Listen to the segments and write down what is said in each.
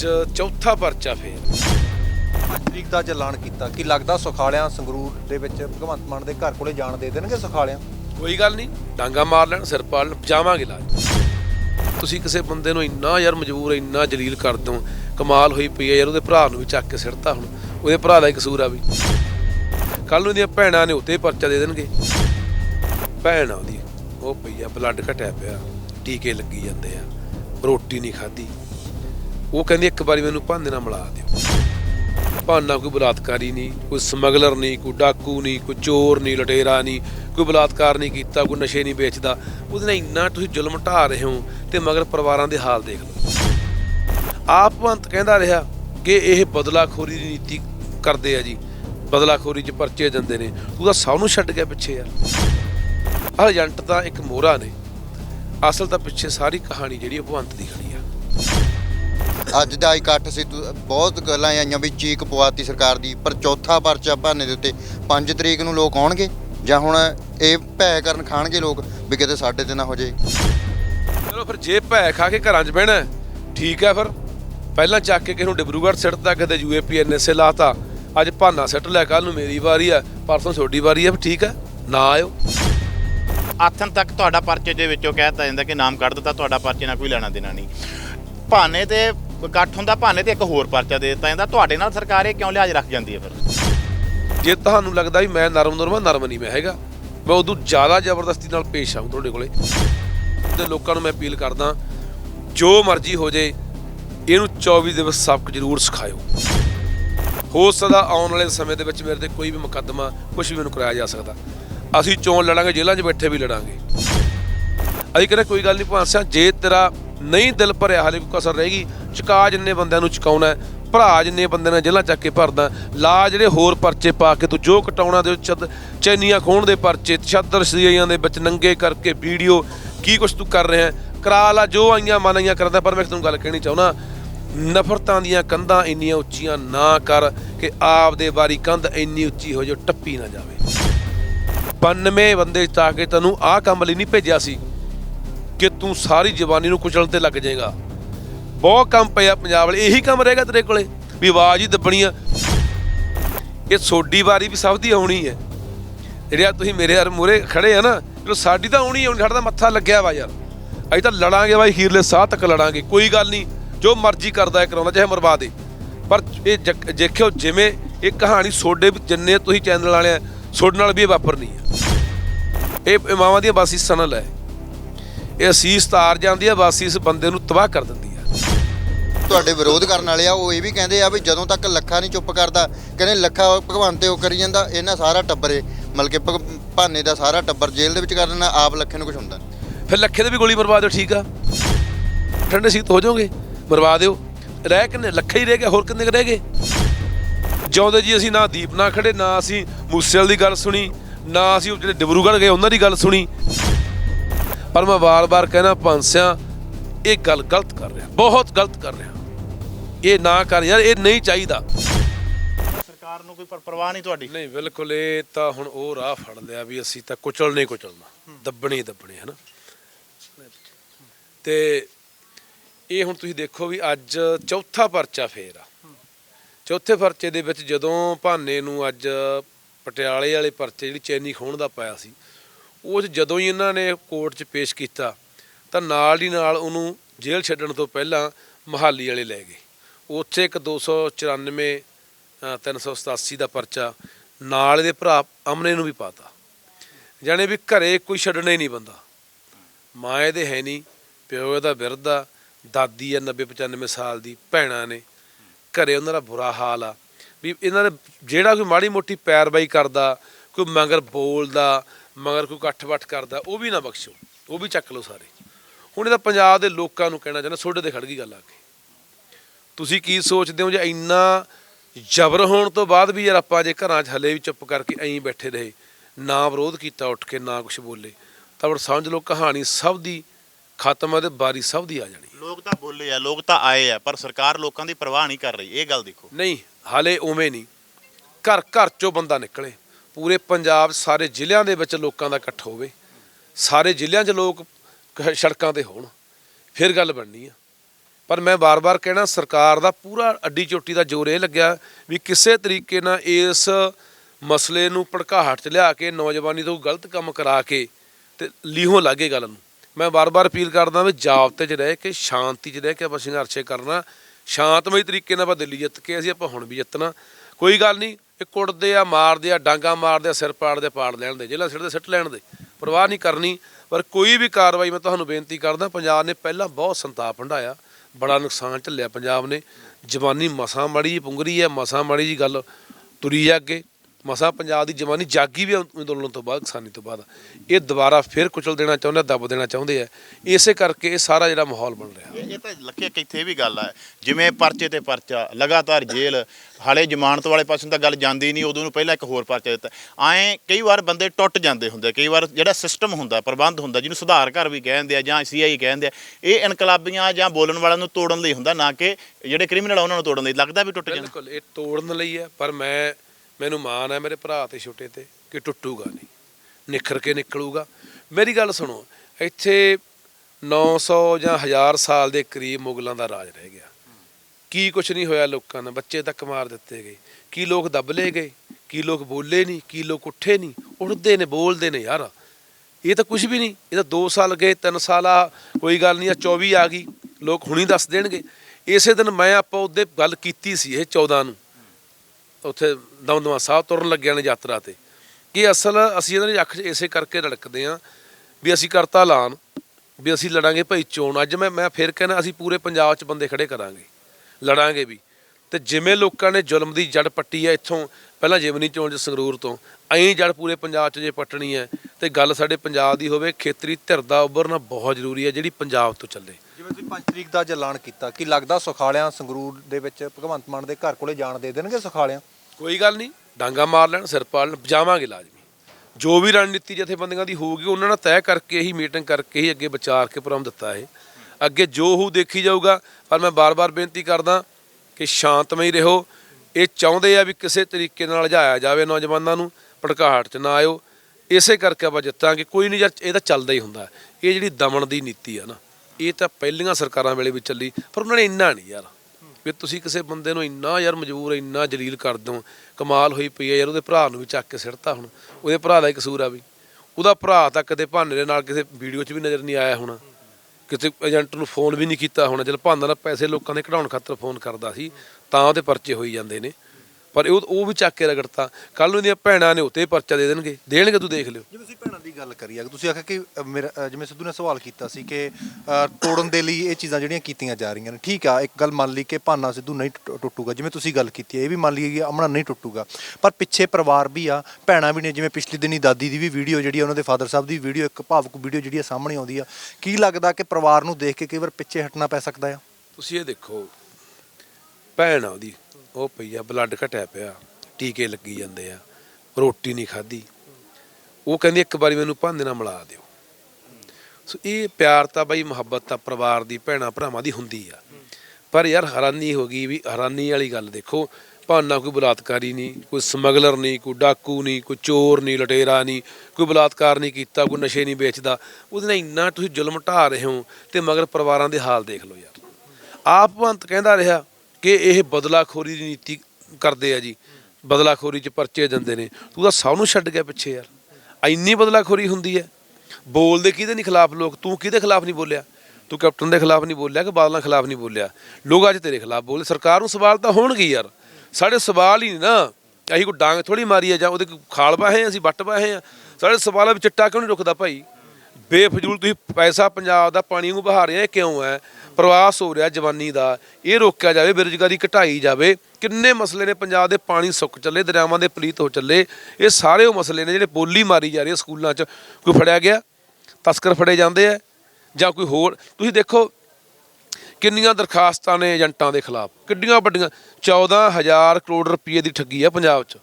ਅੱਜ ਚੌਥਾ ਪਰਚਾ ਫੇਰ। 5 ਤਰੀਕ ਦਾ ਐਲਾਨ ਕੀਤਾ ਕਿ ਲੱਗਦਾ ਸੁਖਾਲਿਆਂ ਸੰਗਰੂਰ ਦੇ ਵਿੱਚ ਭਗਵੰਤ ਮਾਨ ਦੇ ਘਰ ਕੋਲੇ ਜਾਣ ਦੇ ਦੇਣਗੇ ਸੁਖਾਲਿਆਂ? ਕੋਈ ਗੱਲ ਨਹੀਂ ਡਾਂਗਾ ਮਾਰ ਲੈਣ ਸਿਰ ਪਾੜ ਲੈਣ ਪਜਾਵਾਂਗੇ ਲਾਜ ਤੁਸੀਂ ਕਿਸੇ ਬੰਦੇ ਨੂੰ ਇੰਨਾ ਯਾਰ ਮਜਬੂਰ ਇੰਨਾ ਜਲੀਲ ਕਰ ਦੋ ਕਮਾਲ ਹੋਈ ਪਈ ਹੈ ਯਾਰ ਉਹਦੇ ਭਰਾ ਨੂੰ ਵੀ ਚੱਕ ਕੇ ਸਿੱਟਤਾ ਹੁਣ। ਉਹਦੇ ਭਰਾ ਦਾ ਹੀ ਕਸੂਰ ਆ ਵੀ। ਕੱਲ ਨੂੰ ਦੀਆਂ ਭੈਣਾਂ ਨੇ ਉੱਤੇ ਪਰਚਾ ਦੇ ਦੇਣਗੇ। ਭੈਣ ਆ ਉਹਦੀ ਉਹ ਪਈ ਆ ਬਲੱਡ ਘਟਿਆ ਪਿਆ ਟੀਕੇ ਲੱਗੀ ਜਾਂਦੇ ਆ ਰੋਟੀ ਨਹੀਂ ਖਾਧੀ। ਉਹ ਕਹਿੰਦੀ ਇੱਕ ਵਾਰੀ ਮੈਨੂੰ ਭਾਂਦੇ ਨਾਲ ਮਿਲਾ ਦਿਓ। ਭਾਨਾ ਕੋਈ ਬਲਾਤਕਾਰੀ ਨਹੀਂ, ਕੋਈ ਸਮਗਲਰ ਨਹੀਂ, ਕੋਈ ਡਾਕੂ ਨਹੀਂ, ਕੋਈ ਚੋਰ ਨਹੀਂ, ਲਟੇਰਾ ਨਹੀਂ, ਕੋਈ ਬਲਾਤਕਾਰ ਨਹੀਂ ਕੀਤਾ, ਕੋਈ ਨਸ਼ੇ ਨਹੀਂ ਵੇਚਦਾ। ਉਹਦੇ ਨਾਲ ਇੰਨਾ ਤੁਸੀਂ ਜ਼ੁਲਮ ਢਾ ਰਹੇ ਹੋ ਤੇ ਮਗਰ ਪਰਿਵਾਰਾਂ ਦੇ ਹਾਲ ਦੇਖ ਲਓ। ਆਪ ਭਗਵੰਤ ਕਹਿੰਦਾ ਰਿਹਾ ਕਿ ਇਹ ਬਦਲਾਖੋਰੀ ਦੀ ਨੀਤੀ ਕਰਦੇ ਆ ਜੀ। ਬਦਲਾਖੋਰੀ 'ਚ ਪਰਚੇ ਦਿੰਦੇ ਨੇ। ਤੂੰ ਤਾਂ ਸਭ ਨੂੰ ਛੱਡ ਗਿਆ ਪਿੱਛੇ ਯਾਰ ਆਹ ਏਜੰਟ ਤਾਂ ਇੱਕ ਮੋਹਰਾ ਨੇ। ਅਸਲ ਤਾਂ ਪਿੱਛੇ ਸਾਰੀ ਕਹਾਣੀ ਜਿਹੜੀ ਉਹ ਭਗਵੰਤ ਦੀ ਖੜੀ ਆ। ਅੱਜ ਦਾ ਇਕੱਠ ਸੀ ਤੁ- ਬਹੁਤ ਗੱਲਾਂ ਆਈਆਂ ਵੀ ਚੀਕ ਪਵਾਤੀ ਸਰਕਾਰ ਦੀ ਪਰ ਚੌਥਾ ਪਰਚਾ ਭਾਨੇ ਦੇ ਉੱਤੇ 5 ਤਰੀਕ ਨੂੰ ਲੋਕ ਆਉਣਗੇ? ਜਾਂ ਹੁਣ ਇਹ ਭੈ ਕਰਨ ਖਾਣਗੇ ਲੋਕ ਵੀ ਕਿਤੇ ਸਾਡੇ ਤੇ ਨਾ ਹੋ ਜਾਏ ਚਲੋ ਫਿਰ ਜੇ ਭੈ ਖਾ ਕੇ ਘਰਾਂ 'ਚ ਬਹਿਣਾ ਹੈ, ਠੀਕ ਹੈ ਫਿਰ। ਪਹਿਲਾਂ ਚੱਕ ਕੇ ਕਿਸੇ ਨੂੰ ਡਿਬਰੂਗੜ੍ਹ ਸਿੱਟਦਾ ਕਿਤੇ ਯੂਏਪੀ ਐਨਐਸਏ ਲਾਤਾ। ਅੱਜ ਭਾਨਾ ਸਿੱਟ ਲਿਆ ਕੱਲ ਨੂੰ ਮੇਰੀ ਵਾਰੀ ਆ ਪਰਸੋਂ ਤੁਹਾਡੀ ਵਾਰੀ ਆ ਫਿਰ ਠੀਕ ਹੈ ਨਾ ਆਇਓ। ਆਥਨ ਤੱਕ ਤੁਹਾਡਾ ਪਰਚੇ ਦੇ ਵਿੱਚੋਂ ਕਹਿ ਦਿੱਤਾ ਜਾਂਦਾ ਕਿ ਨਾਮ ਕੱਢ ਦਿੱਤਾ ਤੁਹਾਡਾ ਪਰਚੇ ਨਾਲ ਕੋਈ ਲੈਣਾ ਦੇਣਾ ਨਹੀਂ। ਭਾਨੇ ਤੇ ਇਕੱਠ ਹੁੰਦਾ ਭਾਨੇ ਤੇ ਇੱਕ ਹੋਰ ਪਰਚਾ ਦੇ ਦਿੱਤਾ ਜਾਂਦਾ। ਤੁਹਾਡੇ ਨਾਲ ਸਰਕਾਰ ਇਹ ਕਿਉਂ ਲਿਹਾਜ਼ ਰੱਖ ਜਾਂਦੀ ਹੈ ਫਿਰ? ਜੇ ਤੁਹਾਨੂੰ ਲੱਗਦਾ ਵੀ ਮੈਂ ਨਰਮ ਨਰਮ ਨਰਮ ਨਹੀਂ ਮੈਂ ਹੈਗਾ, ਮੈਂ ਉਦੋਂ ਜ਼ਿਆਦਾ ਜ਼ਬਰਦਸਤੀ ਨਾਲ ਪੇਸ਼ ਆਉਂ ਤੁਹਾਡੇ ਕੋਲੇ। ਤੇ ਲੋਕਾਂ ਨੂੰ ਮੈਂ ਅਪੀਲ ਕਰਦਾ, ਜੋ ਮਰਜ਼ੀ ਹੋ ਜੇ, ਇਹਨੂੰ 24 ਦਿਵਸ ਸਬਕ ਜ਼ਰੂਰ ਸਿਖਾਇਓ। ਹੋ ਸਕਦਾ ਆਉਣ ਵਾਲੇ ਸਮੇਂ ਦੇ ਵਿੱਚ ਮੇਰੇ ਤੇ ਕੋਈ ਵੀ ਮੁਕੱਦਮਾ ਕੁਝ ਵੀ ਮੈਨੂੰ ਕਰਾਇਆ ਜਾ ਸਕਦਾ। ਅਸੀਂ ਚੋਣ ਲੜਾਂਗੇ, ਜੇਲ੍ਹਾਂ 'ਚ ਬੈਠੇ ਵੀ ਲੜਾਂਗੇ। ਅਸੀਂ ਕਹਿੰਦੇ ਕੋਈ ਗੱਲ ਨਹੀਂ ਭਾਂਸਿਆ, ਜੇ ਤੇਰਾ ਨਹੀਂ ਦਿਲ ਭਰਿਆ, ਹਾਲੇ ਕੋਈ ਕਸਰ ਰਹੇਗੀ ਚੁਕਾ ਜਿੰਨੇ ਬੰਦਿਆਂ ਨੂੰ ਚੁਕਾਉਣਾ ਭਰਾ ਜਿੰਨੇ ਬੰਦੇ ਨੇ ਜੇਲ੍ਹਾਂ ਚੱਕ ਕੇ ਭਰਦਾ ਲਾ ਜਿਹੜੇ ਹੋਰ ਪਰਚੇ ਪਾ ਕੇ ਤੂੰ ਜੋ ਕਟਾਉਣਾ ਦੇ ਚਦ ਚੈਨੀਆਂ ਖੋਣ ਦੇ ਪਰਚੇ ਛੱਦਰ ਸਰੀਆਂ ਦੇ ਵਿੱਚ ਨੰਗੇ ਕਰਕੇ ਵੀਡੀਓ ਕੀ ਕੁਛ ਤੂੰ ਕਰ ਰਿਹਾ ਹੈ, ਕਰਾ ਲਾ ਜੋ ਆਈਆਂ ਮਨ ਆਈਆਂ ਕਰਦਾ ਪਰ ਮੈਂ ਤੁਹਾਨੂੰ ਗੱਲ ਕਹਿਣੀ ਚਾਹੁੰਦਾ ਨਫ਼ਰਤਾਂ ਦੀਆਂ ਕੰਧਾਂ ਇੰਨੀਆਂ ਉੱਚੀਆਂ ਨਾ ਕਰ ਕਿ ਆਪ ਦੇ ਵਾਰੀ ਕੰਧ ਇੰਨੀ ਉੱਚੀ ਹੋ ਜੋ ਟੱਪੀ ਨਾ ਜਾਵੇ। 92 ਬੰਦੇ ਤਾਂ ਕਿ ਤੈਨੂੰ ਆਹ ਕੰਮ ਲਈ ਨਹੀਂ ਭੇਜਿਆ ਸੀ ਕਿ ਤੂੰ ਸਾਰੀ ਜਵਾਨੀ ਨੂੰ ਕੁਚਲਣ ਤੇ ਲੱਗ ਜਾਏਗਾ। ਬਹੁਤ ਕੰਮ ਪਿਆ ਪੰਜਾਬ ਵਾਲੇ, ਇਹੀ ਕੰਮ ਰਹੇਗਾ ਤੇਰੇ ਕੋਲੇ, ਵੀ ਆਵਾਜ਼ ਹੀ ਦੱਬਣੀ ਆ। ਇਹ ਸੋਡੀ ਵਾਰੀ ਵੀ ਸਭ ਦੀ ਆਉਣੀ ਹੈ। ਜਿਹੜਿਆ ਤੁਸੀਂ ਮੇਰੇ ਯਾਰ ਮੂਰੇ ਖੜੇ ਆ ਨਾ, ਚਲੋ ਸਾਡੀ ਤਾਂ ਆਉਣੀ ਆਉਣੀ, ਸਾਡਾ ਤਾਂ ਮੱਥਾ ਲੱਗਿਆ ਵਾ ਯਾਰ। ਅਸੀਂ ਤਾਂ ਲੜਾਂਗੇ ਬਾਈ, ਹੀਰਲੇ ਸਾਹ ਤੱਕ ਲੜਾਂਗੇ, ਕੋਈ ਗੱਲ ਨਹੀਂ, ਜੋ ਮਰਜ਼ੀ ਕਰਦਾ ਹੈ ਕਰਾਉਂਦਾ, ਚਾਹੇ ਮਰਵਾ ਦੇ। ਪਰ ਇਹ ਜਕ- ਦੇਖਿਓ ਜਿਵੇਂ ਇਹ ਕਹਾਣੀ ਸੋਡੇ ਵੀ ਜਿੰਨੇ ਤੁਸੀਂ ਚੈਨਲ ਵਾਲੇ ਆ ਸੋਡੇ ਨਾਲ ਵੀ ਇਹ ਵਾਪਰਨੀ ਆ। ਇਹ ਇਹ ਮਾਵਾਂ ਦੀਆਂ ਬਾਸੀ ਸਨਲ ਹੈ। ਇਹ ਅਸੀਸ ਤਾਰ ਜਾਂਦੀ ਹੈ ਬਾਸੀ ਇਸ ਬੰਦੇ ਨੂੰ ਤਬਾਹ ਕਰ ਦਿੰਦੀ ਤੁਹਾਡੇ ਵਿਰੋਧ ਕਰਨ ਵਾਲੇ ਆ, ਉਹ ਇਹ ਵੀ ਕਹਿੰਦੇ ਆ ਵੀ ਜਦੋਂ ਤੱਕ ਲੱਖਾ ਨਹੀਂ ਚੁੱਪ ਕਰਦਾ, ਕਹਿੰਦੇ ਲੱਖਾ ਭਗਵਾਨ ਤੇ ਉਹ ਕਰੀ ਜਾਂਦਾ, ਇਹਨਾਂ ਸਾਰਾ ਟੱਬਰੇ ਮਤਲਬ ਕਿ ਭਗ- ਭਾਨੇ ਦਾ ਸਾਰਾ ਟੱਬਰ ਜੇਲ੍ਹ ਦੇ ਵਿੱਚ ਕਰ ਦੇਣਾ ਆਪ ਲੱਖੇ ਨੂੰ ਕੁਝ ਹੁੰਦਾ ਫਿਰ ਲੱਖੇ ਦੇ ਵੀ ਗੋਲੀ ਮਰਵਾ ਦਿਓ, ਠੀਕ ਆ? ਠੰਡੇ ਸੀਤ ਹੋ ਜਾਓਗੇ, ਮਰਵਾ ਦਿਓ। ਰਹਿ ਕਿੰਨੇ, ਲੱਖੇ ਹੀ ਰਹਿ ਗਏ, ਹੋਰ ਕਿੰਨੇ ਕੁ ਰਹਿ ਗਏ? ਜਿਉਂਦੇ ਜੀ ਅਸੀਂ ਨਾ ਦੀਪ ਨਾ ਖੜੇ, ਨਾ ਅਸੀਂ ਮੂਸੇਵਾਲ ਦੀ ਗੱਲ ਸੁਣੀ, ਨਾ ਅਸੀਂ ਜਿਹੜੇ ਡਿਬਰੂਗੜ੍ਹ ਗਏ, ਉਹਨਾਂ ਦੀ ਗੱਲ ਸੁਣੀ। ਪਰ ਮੈਂ ਵਾਰ-ਵਾਰ ਕਹਿਣਾ ਪੰਸਿਆ ਇਹ ਗੱਲ ਗਲਤ ਕਰ ਰਿਹਾ, ਬਹੁਤ ਗਲਤ ਕਰ ਰਿਹਾ। ਇਹ ਨਾ ਕਰ ਯਾਰ ਇਹ ਨਹੀਂ ਚਾਹੀਦਾ। ਸਰਕਾਰ ਨੂੰ ਕੋਈ ਪਰ- ਪਰਵਾਹ ਨਹੀਂ ਤੁਹਾਡੀ? ਨਹੀਂ ਬਿਲਕੁਲ ਇਹ ਤਾਂ ਹੁਣ ਉਹ ਰਾਹ ਫੜ ਲਿਆ ਵੀ ਅਸੀਂ ਤਾਂ ਕੁਚਲਣੇ। ਕੁਚਲਣਾ ਦੱਬਣੇ ਹੀ ਦੱਬਣੇ ਹਨਾ? ਤੇ ਇਹ ਹੁਣ ਤੁਸੀਂ ਦੇਖੋ ਵੀ ਅੱਜ ਚੌਥਾ ਪਰਚਾ ਫੇਰ ਆ। ਚੌਥੇ ਪਰਚੇ ਦੇ ਵਿੱਚ ਜਦੋਂ ਭਾਨੇ ਨੂੰ ਅੱਜ ਪਟਿਆਲੇ ਵਾਲੇ ਪਰਚੇ ਜਿਹੜੀ ਚੈਨੀ ਖੋਣ ਦਾ ਪਾਇਆ ਸੀ ਉਹ ਜਦੋਂ ਹੀ ਇਹਨਾਂ ਨੇ ਕੋਰਟ 'ਚ ਪੇਸ਼ ਕੀਤਾ ਤਾਂ ਨਾਲ ਹੀ ਨਾਲ ਉਹਨੂੰ ਜੇਲ੍ਹ ਛੱਡਣ ਤੋਂ ਪਹਿਲਾਂ ਮਹਾਲੀ ਵਾਲੇ ਲੈ ਗਏ। ਉੱਥੇ ਇੱਕ 294 ਅ, 387 ਦਾ ਪਰਚਾ ਨਾਲ ਇਹਦੇ ਭਰਾ ਅਮਨੇ ਨੂੰ ਵੀ ਪਾਤਾ। ਜਾਣੇ ਵੀ ਘਰੇ ਕੋਈ ਛੱਡਣਾ ਹੀ ਨਹੀਂ ਬੰਦਾ। ਮਾਂ ਇਹਦੇ ਹੈ ਨਹੀਂ ਪਿਓ ਇਹਦਾ ਬਿਰਦਾ ਦਾਦੀ ਆ 90 95 ਸਾਲ ਦੀ ਭੈਣਾਂ ਨੇ। ਘਰੇ ਉਹਨਾਂ ਦਾ ਬੁਰਾ ਹਾਲ ਆ। ਵੀ ਇਹਨਾਂ ਦੇ ਜਿਹੜਾ ਕੋਈ ਮਾੜੀ ਮੋਟੀ ਪੈਰਵਾਈ ਕਰਦਾ ਕੋਈ ਮਗਰ ਬੋਲਦਾ ਮਗਰ ਕੋਈ ਇਕੱਠ ਵੱਠ ਕਰਦਾ ਉਹ ਵੀ ਨਾ ਬਖਸ਼ੋ। ਉਹ ਵੀ ਚੱਕ ਲਓ ਸਾਰੇ। ਹੁਣ ਇਹਦਾ ਪੰਜਾਬ ਦੇ ਲੋਕਾਂ ਨੂੰ ਕਹਿਣਾ ਚਾਹੁੰਦਾ ਸੋਡੇ ਤੇ ਖੜ ਗਈ ਗੱਲ ਆ ਕੇ। ਤੁਸੀਂ ਕੀ ਸੋਚਦੇ ਹੋ ਜੇ ਇੰਨਾ ਜ਼ਬਰ ਹੋਣ ਤੋਂ ਬਾਅਦ ਵੀ ਯਾਰ ਆਪਾਂ ਜੇ ਘਰਾਂ 'ਚ ਹਲੇ ਵੀ ਚੁੱਪ ਕਰਕੇ ਐਂ ਬੈਠੇ ਰਹੇ ਨਾ ਵਿਰੋਧ ਕੀਤਾ ਉੱਠ ਕੇ ਨਾ ਕੁਝ ਬੋਲੇ ਤਾਂ ਫਿਰ ਸਮਝ ਲਓ ਕਹਾਣੀ ਸਭ ਦੀ ਖਤਮ ਹੈ ਤੇ ਬਾਰੀ ਸਭ ਦੀ ਆ ਜਾਣੀ। ਲੋਕ ਤਾਂ ਬੋਲੇ ਆ ਲੋਕ ਤਾਂ ਆਏ ਆ ਪਰ ਸਰਕਾਰ ਲੋਕਾਂ ਦੀ ਪਰਵਾਹ ਨਹੀਂ ਕਰ ਰਹੀ ਇਹ ਗੱਲ ਦੇਖੋ। ਨਹੀਂ ਹਾਲੇ ਉਵੇਂ ਨਹੀਂ। ਘਰ ਘਰ ਚੋਂ ਬੰਦਾ ਨਿਕਲੇ। ਪੂਰੇ ਪੰਜਾਬ ਸਾਰੇ ਜ਼ਿਲ੍ਹਿਆਂ ਦੇ ਵਿੱਚ ਲੋਕਾਂ ਦਾ ਇਕੱਠ ਹੋਵੇ। ਸਾਰੇ ਜ਼ਿਲ੍ਹਿਆਂ 'ਚ ਲੋਕ ਸੜਕਾਂ ਤੇ ਹੋਣ। ਫਿਰ ਗੱਲ ਬਣਨੀ ਆ। ਪਰ ਮੈਂ ਵਾਰ ਵਾਰ ਕਹਿਣਾ, ਸਰਕਾਰ ਦਾ ਪੂਰਾ ਅੱਡੀ ਚੋਟੀ ਦਾ ਜ਼ੋਰ ਇਹ ਲੱਗਿਆ ਵੀ ਕਿਸੇ ਤਰੀਕੇ ਨਾਲ ਇਸ ਮਸਲੇ ਨੂੰ ਭੜਕਾਹਟ ਚ ਲਿਆ ਕੇ, ਨੌਜਵਾਨੀ ਤੋਂ ਗਲਤ ਕੰਮ ਕਰਾ ਕੇ ਤੇ ਲੀਹੋਂ ਲਾਗੇ ਗੱਲ ਨੂੰ। ਮੈਂ ਵਾਰ ਵਾਰ ਅਪੀਲ ਕਰਦਾ ਵੀ ਜਾਬਤੇ 'ਚ ਰਹਿ ਕੇ, ਸ਼ਾਂਤੀ 'ਚ ਰਹਿ ਕੇ ਆਪਾਂ ਸੰਘਰਸ਼ੇ ਕਰਨਾ, ਸ਼ਾਂਤਮਈ ਤਰੀਕੇ ਨਾਲ ਆਪਾਂ ਦਿੱਲੀ ਜਿੱਤ ਕੇ ਅਸੀਂ ਆਪਾਂ ਹੁਣ ਵੀ ਜਿੱਤਣਾ। ਕੋਈ ਗੱਲ ਨਹੀਂ, ਇਹ ਕੁੱਟਦੇ ਆ, ਮਾਰਦੇ ਆ, ਡਾਂਗਾ ਮਾਰਦੇ ਆ, ਸਿਰ ਪਾੜਦੇ ਪਾੜ ਲੈਣ ਦੇ ਜਿਹੜਾ ਸਿਰ ਦੇ ਸਿੱਟ ਲੈਣ ਦੇ, ਪਰਵਾਹ ਨਹੀਂ ਕਰਨੀ। ਪਰ ਕੋਈ ਵੀ ਕਾਰਵਾਈ ਮੈਂ ਤੁਹਾਨੂੰ ਬੇਨਤੀ ਕਰਦਾ, ਪੰਜਾਬ ਨੇ ਪਹਿਲਾਂ ਬਹੁਤ ਸੰਤਾਪ ਹੰਢਾਇਆ ਬੜਾ ਨੁਕਸਾਨ ਝੱਲਿਆ ਪੰਜਾਬ ਨੇ। ਜਵਾਨੀ ਮਸਾਂ ਮਾੜੀ ਜੀ ਪੁੰਗਰੀ ਹੈ, ਮਸਾਂ ਮਾੜੀ ਜੀ ਗੱਲ ਤੁਰੀ ਆ ਅੱਗੇ। ਮਸਾਂ ਪੰਜਾਬ ਦੀ ਜਵਾਨੀ ਜਾਗੀ ਵੀ ਅੰਦੋਲਨ ਤੋਂ ਬਾਅਦ ਕਿਸਾਨੀ ਤੋਂ ਬਾਅਦ। ਇਹ ਦੁਬਾਰਾ ਫਿਰ ਕੁਚਲ ਦੇਣਾ ਚਾਹੁੰਦੇ ਦੱਬ ਦੇਣਾ ਚਾਹੁੰਦੇ ਆ। ਇਸੇ ਕਰਕੇ ਇਹ ਸਾਰਾ ਜਿਹੜਾ ਮਾਹੌਲ ਬਣ ਰਿਹਾ। ਇਹ ਤਾਂ ਲੱਖੇ ਕਿੱਥੇ ਵੀ ਗੱਲ ਹੈ ਜਿਵੇਂ ਪਰਚੇ ਤੇ ਪਰਚਾ ਲਗਾਤਾਰ ਜੇਲ੍ਹ ਹਾਲੇ ਜ਼ਮਾਨਤ ਵਾਲੇ ਪਾਸੋਂ ਤਾਂ ਗੱਲ ਜਾਂਦੀ ਨਹੀਂ ਉਦੋਂ ਨੂੰ ਪਹਿਲਾਂ ਇੱਕ ਹੋਰ ਪਰਚਾ ਦਿੱਤਾ। ਐਂ ਕਈ ਵਾਰ ਬੰਦੇ ਟੁੱਟ ਜਾਂਦੇ ਹੁੰਦੇ ਕਈ ਵਾਰ ਜਿਹੜਾ ਸਿਸਟਮ ਹੁੰਦਾ ਪ੍ਰਬੰਧ ਹੁੰਦਾ ਜਿਹਨੂੰ ਸੁਧਾਰ ਘਰ ਵੀ ਕਹਿੰਦੇ ਆ ਜਾਂ ਸੀਆਈ ਕਹਿੰਦੇ ਆ ਇਹ ਇਨਕਲਾਬੀਆਂ ਜਾਂ ਬੋਲਣ ਵਾਲਿਆਂ ਨੂੰ ਤੋੜਨ ਲਈ ਹੁੰਦਾ ਨਾ ਕਿ ਜਿਹੜੇ ਕ੍ਰਿਮੀਨਲ ਆ ਉਹਨਾਂ ਨੂੰ ਤੋੜਨ ਲਈ। ਲੱਗਦਾ ਵੀ ਟੁੱਟ ਜਾਣ। ਬਿਲਕੁਲ ਇਹ ਤੋੜਨ ਲਈ ਹੈ ਪਰ ਮੈਂ ਮੈਨੂੰ ਮਾਣ ਹੈ ਮੇਰੇ ਭਰਾ ਤੇ ਛੋਟੇ ਤੇ ਕਿ ਟੁੱਟੂਗਾ ਨਹੀਂ, ਨਿਖਰ ਕੇ ਨਿਕਲੂਗਾ। ਮੇਰੀ ਗੱਲ ਸੁਣੋ, ਇੱਥੇ 900 ਜਾਂ 1000 ਸਾਲ ਦੇ ਕਰੀਬ ਮੁਗਲਾਂ ਦਾ ਰਾਜ ਰਹਿ ਗਿਆ। ਕੀ ਕੁਛ ਨਹੀਂ ਹੋਇਆ ਲੋਕਾਂ ਨਾਲ, ਬੱਚੇ ਤੱਕ ਮਾਰ ਦਿੱਤੇ ਗਏ। ਕੀ ਲੋਕ ਦਬਲੇ ਗਏ, ਕੀ ਲੋਕ ਬੋਲੇ ਨਹੀਂ, ਕੀ ਲੋਕ ਉੱਠੇ ਨਹੀਂ, ਉੱਠਦੇ ਨੇ, ਬੋਲਦੇ ਨੇ ਯਾਰ। ਇਹ ਤਾਂ ਕੁਝ ਵੀ ਨਹੀਂ, ਇਹ ਤਾਂ 2 ਸਾਲ ਗਏ 3 ਸਾਲ ਆ ਕੋਈ ਗੱਲ ਨਹੀਂ ਆ 24 ਆ ਗਈ। ਲੋਕ ਹੁਣੀ ਦੱਸ ਦੇਣਗੇ। ਇਸੇ ਦਿਨ ਮੈਂ ਆਪਾਂ ਉਹਦੇ ਗੱਲ ਕੀਤੀ ਸੀ, ਇਹ 14 ਨੂੰ। ਉੱਥੇ ਦਮਦਮਾ ਸਾਹਿਬ ਤੁਰਨ ਲੱਗਿਆ ਨੇ ਯਾਤਰਾ ਤੇ। ਕਿ ਅਸਲ ਅਸੀਂ ਇਹਨਾਂ ਦੀ ਅੱਖ 'ਚ ਇਸੇ ਕਰਕੇ ਰੜਕਦੇ ਆ ਵੀ ਅਸੀਂ ਕਰਤਾ ਐਲਾਨ, ਵੀ ਅਸੀਂ ਲੜਾਂਗੇ ਭਾਈ ਚੋਣ। ਅੱਜ ਮੈਂ ਮੈਂ ਫਿਰ ਕਹਿੰਦਾ ਅਸੀਂ ਪੂਰੇ ਪੰਜਾਬ 'ਚ ਬੰਦੇ ਖੜੇ ਕਰਾਂਗੇ। ਲੜਾਂਗੇ ਵੀ। ਤੇ ਜਿਵੇਂ ਲੋਕਾਂ ਨੇ ਜ਼ੁਲਮ ਦੀ ਜੜ ਪੱਟੀ ਹੈ ਇੱਥੋਂ ਪਹਿਲਾਂ ਜਿਮਨੀ ਚੋਣ 'ਚ ਸੰਗਰੂਰ ਤੋਂ ਐਂ ਜੜ ਪੂਰੇ ਪੰਜਾਬ 'ਚ ਜੇ ਪੱਟਣੀ ਹੈ ਤੇ ਗੱਲ ਸਾਡੇ ਪੰਜਾਬ ਦੀ ਹੋਵੇ ਖੇਤਰੀ ਧਿਰ ਦਾ ਉੱਭਰਨਾ ਬਹੁਤ ਜ਼ਰੂਰੀ ਹੈ ਜਿਹੜੀ ਪੰਜਾਬ ਤੋਂ ਚੱਲੇ। ਜਿਵੇਂ ਤੁਸੀਂ 5 ਤਰੀਕ ਦਾ ਐਲਾਨ ਕੀਤਾ ਕੀ ਲੱਗਦਾ ਸੁਖਾਲਿਆਂ ਸੰਗਰੂਰ ਦੇ ਵਿੱਚ ਭਗਵੰਤ ਮਾਨ ਦੇ ਘਰ ਕੋਲੇ ਜਾਣ ਦੇ ਦੇਣਗੇ ਸੁਖਾਲਿਆਂ? ਕੋਈ ਗੱਲ ਨਹੀਂ ਡਾਂਗਾ ਮਾਰ ਲੈਣ ਸਿਰ ਪਾੜ ਲੈਣ ਜਾਵਾਂਗੇ ਲਾਜ਼ਮੀ। ਜੋ ਵੀ ਰਣਨੀਤੀ ਜਥੇਬੰਦੀਆਂ ਦੀ ਹੋਊਗੀ ਉਹਨਾਂ ਨਾਲ ਤੈਅ ਕਰਕੇ ਹੀ ਮੀਟਿੰਗ ਕਰਕੇ ਹੀ ਅੱਗੇ ਵਿਚਾਰ ਕੇ ਪ੍ਰੋਗਰਾਮ ਦਿੱਤਾ ਹੈ ਅੱਗੇ ਜੋ ਹੋ ਦੇਖੀ ਜਾਊਗਾ ਪਰ ਮੈਂ ਬਾਰ-ਬਾਰ ਬੇਨਤੀ ਕਰਦਾ ਕਿ ਸ਼ਾਂਤਮਈ ਰਹੋ। ਇਹ ਚਾਹੁੰਦੇ ਆ ਵੀ ਕਿਸੇ ਤਰੀਕੇ ਨਾਲ ਹਜਾਇਆ ਜਾਵੇ ਨੌਜਵਾਨਾਂ ਨੂੰ, ਭੜਕਾਹਟ 'ਚ ਨਾ ਆਇਓ। ਇਸੇ ਕਰਕੇ ਆਪਾਂ ਜਿੱਤਾਂਗੇ। ਕੋਈ ਨਹੀਂ ਯਾਰ, ਇਹ ਤਾਂ ਚੱਲਦਾ ਹੀ ਹੁੰਦਾ। ਇਹ ਜਿਹੜੀ ਦਮਨ ਦੀ ਨੀਤੀ ਆ ਨਾ, ਇਹ ਤਾਂ ਪਹਿਲੀਆਂ ਸਰਕਾਰਾਂ ਵੇਲੇ ਵੀ ਚੱਲੀ, ਪਰ ਉਹਨਾਂ ਨੇ ਇੰਨਾ ਨਹੀਂ ਯਾਰ। ਵੀ ਤੁਸੀਂ ਕਿਸੇ ਬੰਦੇ ਨੂੰ ਇੰਨਾ ਯਾਰ ਮਜਬੂਰ, ਇੰਨਾ ਜਲੀਲ ਕਰ ਦੋ ਕਮਾਲ ਹੋਈ ਪਈ ਹੈ ਯਾਰ, ਉਹਦੇ ਭਰਾ ਨੂੰ ਵੀ ਚੱਕ ਕੇ ਸਿੜਤਾ ਹੁਣ। ਉਹਦੇ ਭਰਾ ਦਾ ਹੀ ਕਸੂਰ ਆ ਵੀ। ਉਹਦਾ ਭਰਾ ਤਾਂ ਕਦੇ ਭਾਨੇ ਦੇ ਨਾਲ ਕਿਸੇ ਵੀਡੀਓ 'ਚ ਵੀ ਨਜ਼ਰ ਨਹੀਂ ਆਇਆ ਹੋਣਾ। ਕਿਤੇ ਏਜੰਟ ਨੂੰ ਫੋਨ ਵੀ ਨਹੀਂ ਕੀਤਾ ਹੋਣਾ। ਜਦ ਭਾਨਾ ਦਾ ਪੈਸੇ ਲੋਕਾਂ ਦੇ ਕਢਾਉਣ ਖਾਤਰ ਫੋਨ ਕਰਦਾ ਸੀ, ਤਾਂ ਉਹਦੇ ਪਰਚੇ ਹੋਈ ਜਾਂਦੇ ਨੇ। ਪਰ ਉਹ ਉਹ ਵੀ ਚੱਕ ਕੇ ਰਗੜਤਾ। ਕੱਲ ਨੂੰ ਇਹਦੀਆਂ ਭੈਣਾਂ ਨੇ ਉੱਤੇ ਪਰਚਾ ਦੇ ਦੇਣਗੇ। ਦੇਣਗੇ ਤੂੰ ਦੇਖ ਲਿਓ। ਜਿਵੇਂ ਤੁਸੀਂ ਭੈਣਾਂ ਦੀ ਗੱਲ ਕਰੀ ਆ ਤੁਸੀਂ ਆਖਿਆ ਕਿ ਅ, ਮੇਰਾ ਅ, ਜਿਵੇਂ ਸਿੱਧੂ ਨੇ ਸਵਾਲ ਕੀਤਾ ਸੀ ਕਿ ਅ, ਤੋੜਨ ਦੇ ਲਈ ਇਹ ਚੀਜ਼ਾਂ ਜਿਹੜੀਆਂ ਕੀਤੀਆਂ ਜਾ ਰਹੀਆਂ ਨੇ ਠੀਕ ਆ ਇੱਕ ਗੱਲ ਮੰਨ ਲਈ ਕਿ ਭਾਨਾ ਸਿੱਧੂ ਨਹੀਂ ਟੁੱਟ- ਟੁੱਟੂਗਾ ਜਿਵੇਂ ਤੁਸੀਂ ਗੱਲ ਕੀਤੀ ਹੈ ਇਹ ਵੀ ਮੰਨ ਲਈ ਕਿ ਅਮਨਾ ਨਹੀਂ ਟੁੱਟੂਗਾ। ਪਰ ਪਿੱਛੇ ਪਰਿਵਾਰ ਵੀ ਆ ਭੈਣਾਂ ਵੀ ਨੇ ਜਿਵੇਂ ਪਿਛਲੀ ਦਿਨੀ ਦਾਦੀ ਦੀ ਵੀ ਵੀਡੀਓ ਜਿਹੜੀ ਆ ਉਹਨਾਂ ਦੇ ਫਾਦਰ ਸਾਹਿਬ ਦੀ ਵੀਡੀਓ ਇੱਕ ਭਾਵੁਕ ਵੀਡੀਓ ਜਿਹੜੀ ਆ ਸਾਹਮਣੇ ਆਉਂਦੀ ਆ। ਕੀ ਲੱਗਦਾ ਕਿ ਪਰਿਵਾਰ ਨੂੰ ਦੇਖ ਕੇ ਕਈ ਵਾਰ ਪਿੱਛੇ ਹਟਣਾ ਪੈ ਸਕਦਾ ਆ? ਤੁਸੀਂ ਇਹ ਦੇਖੋ ਭੈਣ ਆ ਉਹਦੀ। ਉਹ ਪਈ ਆ ਬਲੱਡ ਘਟਿਆ ਪਿਆ, ਟੀਕੇ ਲੱਗੀ ਜਾਂਦੇ ਆ, ਰੋਟੀ ਨਹੀਂ ਖਾਧੀ। ਉਹ ਕਹਿੰਦੀ ਇੱਕ ਵਾਰੀ ਮੈਨੂੰ ਭਾਂਦੇ ਨਾਲ ਮਿਲਾ ਦਿਓ। ਸੋ ਇਹ ਪਿਆਰ ਤਾਂ ਬਈ ਮੁਹੱਬਤ ਤਾਂ ਪਰਿਵਾਰ ਦੀ, ਭੈਣਾਂ ਭਰਾਵਾਂ ਦੀ ਹੁੰਦੀ ਆ। ਪਰ ਯਾਰ ਹੈਰਾਨੀ ਹੋ ਗਈ ਵੀ ਹੈਰਾਨੀ ਵਾਲੀ ਗੱਲ ਦੇਖੋ, ਭਾਨਾ ਕੋਈ ਬਲਾਤਕਾਰੀ ਨਹੀਂ, ਕੋਈ ਸਮਗਲਰ ਨਹੀਂ, ਕੋਈ ਡਾਕੂ ਨਹੀਂ, ਕੋਈ ਚੋਰ ਨਹੀਂ, ਲਟੇਰਾ ਨਹੀਂ, ਕੋਈ ਬਲਾਤਕਾਰ ਨਹੀਂ ਕੀਤਾ, ਕੋਈ ਨਸ਼ੇ ਨਹੀਂ ਵੇਚਦਾ। ਉਹਦੇ ਨਾਲ ਇੰਨਾ ਤੁਸੀਂ ਜ਼ੁਲਮ ਢਾ ਰਹੇ ਹੋ ਤੇ ਮਗਰ ਪਰਿਵਾਰਾਂ ਦੇ ਹਾਲ ਦੇਖ ਲਓ ਯਾਰ। ਆਪ ਭੰਤ ਕਹਿੰਦਾ ਰਿਹਾ ਕਿ ਇਹ ਬਦਲਾਖੋਰੀ ਦੀ ਨੀਤੀ ਕਰਦੇ ਆ ਜੀ। ਬਦਲਾਖੋਰੀ 'ਚ ਪਰਚੇ ਦਿੰਦੇ ਨੇ। ਤੂੰ ਤਾਂ ਸਭ ਨੂੰ ਛੱਡ ਗਿਆ ਪਿੱਛੇ ਯਾਰ। ਇੰਨੀ ਬਦਲਾਖੋਰੀ ਹੁੰਦੀ ਹੈ। ਬੋਲਦੇ ਕਿਹਦੇ ਨਹੀਂ ਖਿਲਾਫ ਲੋਕ? ਤੂੰ ਕਿਹਦੇ ਖਿਲਾਫ ਨਹੀਂ ਬੋਲਿਆ? ਤੂੰ ਕੈਪਟਨ ਦੇ ਖਿਲਾਫ ਨਹੀਂ ਬੋਲਿਆ ਕਿ ਬਾਦਲਾਂ ਖਿਲਾਫ ਨਹੀਂ ਬੋਲਿਆ? ਲੋਕ ਅੱਜ ਤੇਰੇ ਖਿਲਾਫ ਬੋਲੇ ਸਰਕਾਰ ਨੂੰ ਸਵਾਲ ਤਾਂ ਹੋਣਗੇ ਯਾਰ। ਸਾਡੇ ਸਵਾਲ ਹੀ ਨਹੀਂ ਨਾ। ਅਸੀਂ ਕੋਈ ਡਾਂਗ ਥੋੜੀ ਮਾਰੀ ਆ ਜਾਂ ਉਹਦੇ ਖਾਲ ਪਾਹੇ ਆ, ਅਸੀਂ ਵੱਟ ਪਾਹੇ ਆ। ਸਾਡੇ ਸਵਾਲਾਂ ਵਿੱਚ ਚਿੱਟਾ ਕਿਉਂ ਨਹੀਂ ਰੁਕਦਾ ਭਾਈ? ਬੇਫਜ਼ੂਲ ਤੁਸੀਂ ਪੈਸਾ ਪੰਜਾਬ ਦਾ ਪਾਣੀ ਨੂੰ ਬਹਾ ਰਹੇ ਇਹ ਕਿਉਂ ਹੈ? ਪ੍ਰਵਾਸ ਹੋ ਰਿਹਾ ਜਵਾਨੀ ਦਾ, ਇਹ ਰੋਕਿਆ ਜਾਵੇ, ਬੇਰੁਜ਼ਗਾਰੀ ਘਟਾਈ ਜਾਵੇ। ਕਿੰਨੇ ਮਸਲੇ ਨੇ ਪੰਜਾਬ ਦੇ ਪਾਣੀ ਸੁੱਕ ਚੱਲੇ, ਦਰਿਆਵਾਂ ਦੇ ਪਲੀਤ ਹੋ ਚੱਲੇ। ਇਹ ਸਾਰੇ ਉਹ ਮਸਲੇ ਨੇ ਜਿਹੜੇ ਬੋਲੀ ਮਾਰੀ ਜਾ ਰਹੀ ਹੈ ਸਕੂਲਾਂ 'ਚ। ਕੋਈ ਫੜਿਆ ਗਿਆ? ਤਸਕਰ ਫੜੇ ਜਾਂਦੇ ਆ? ਜਾਂ ਕੋਈ ਹੋਰ? ਤੁਸੀਂ ਦੇਖੋ, ਕਿੰਨੀਆਂ ਦਰਖਾਸਤਾਂ ਨੇ ਏਜੰਟਾਂ ਦੇ ਖਿਲਾਫ। ਕਿੱਡੀਆਂ ਵੱਡੀਆਂ? 14000 ਕਰੋੜ ਰੁਪਏ ਦੀ ਠੱਗੀ ਆ ਪੰਜਾਬ 'ਚ।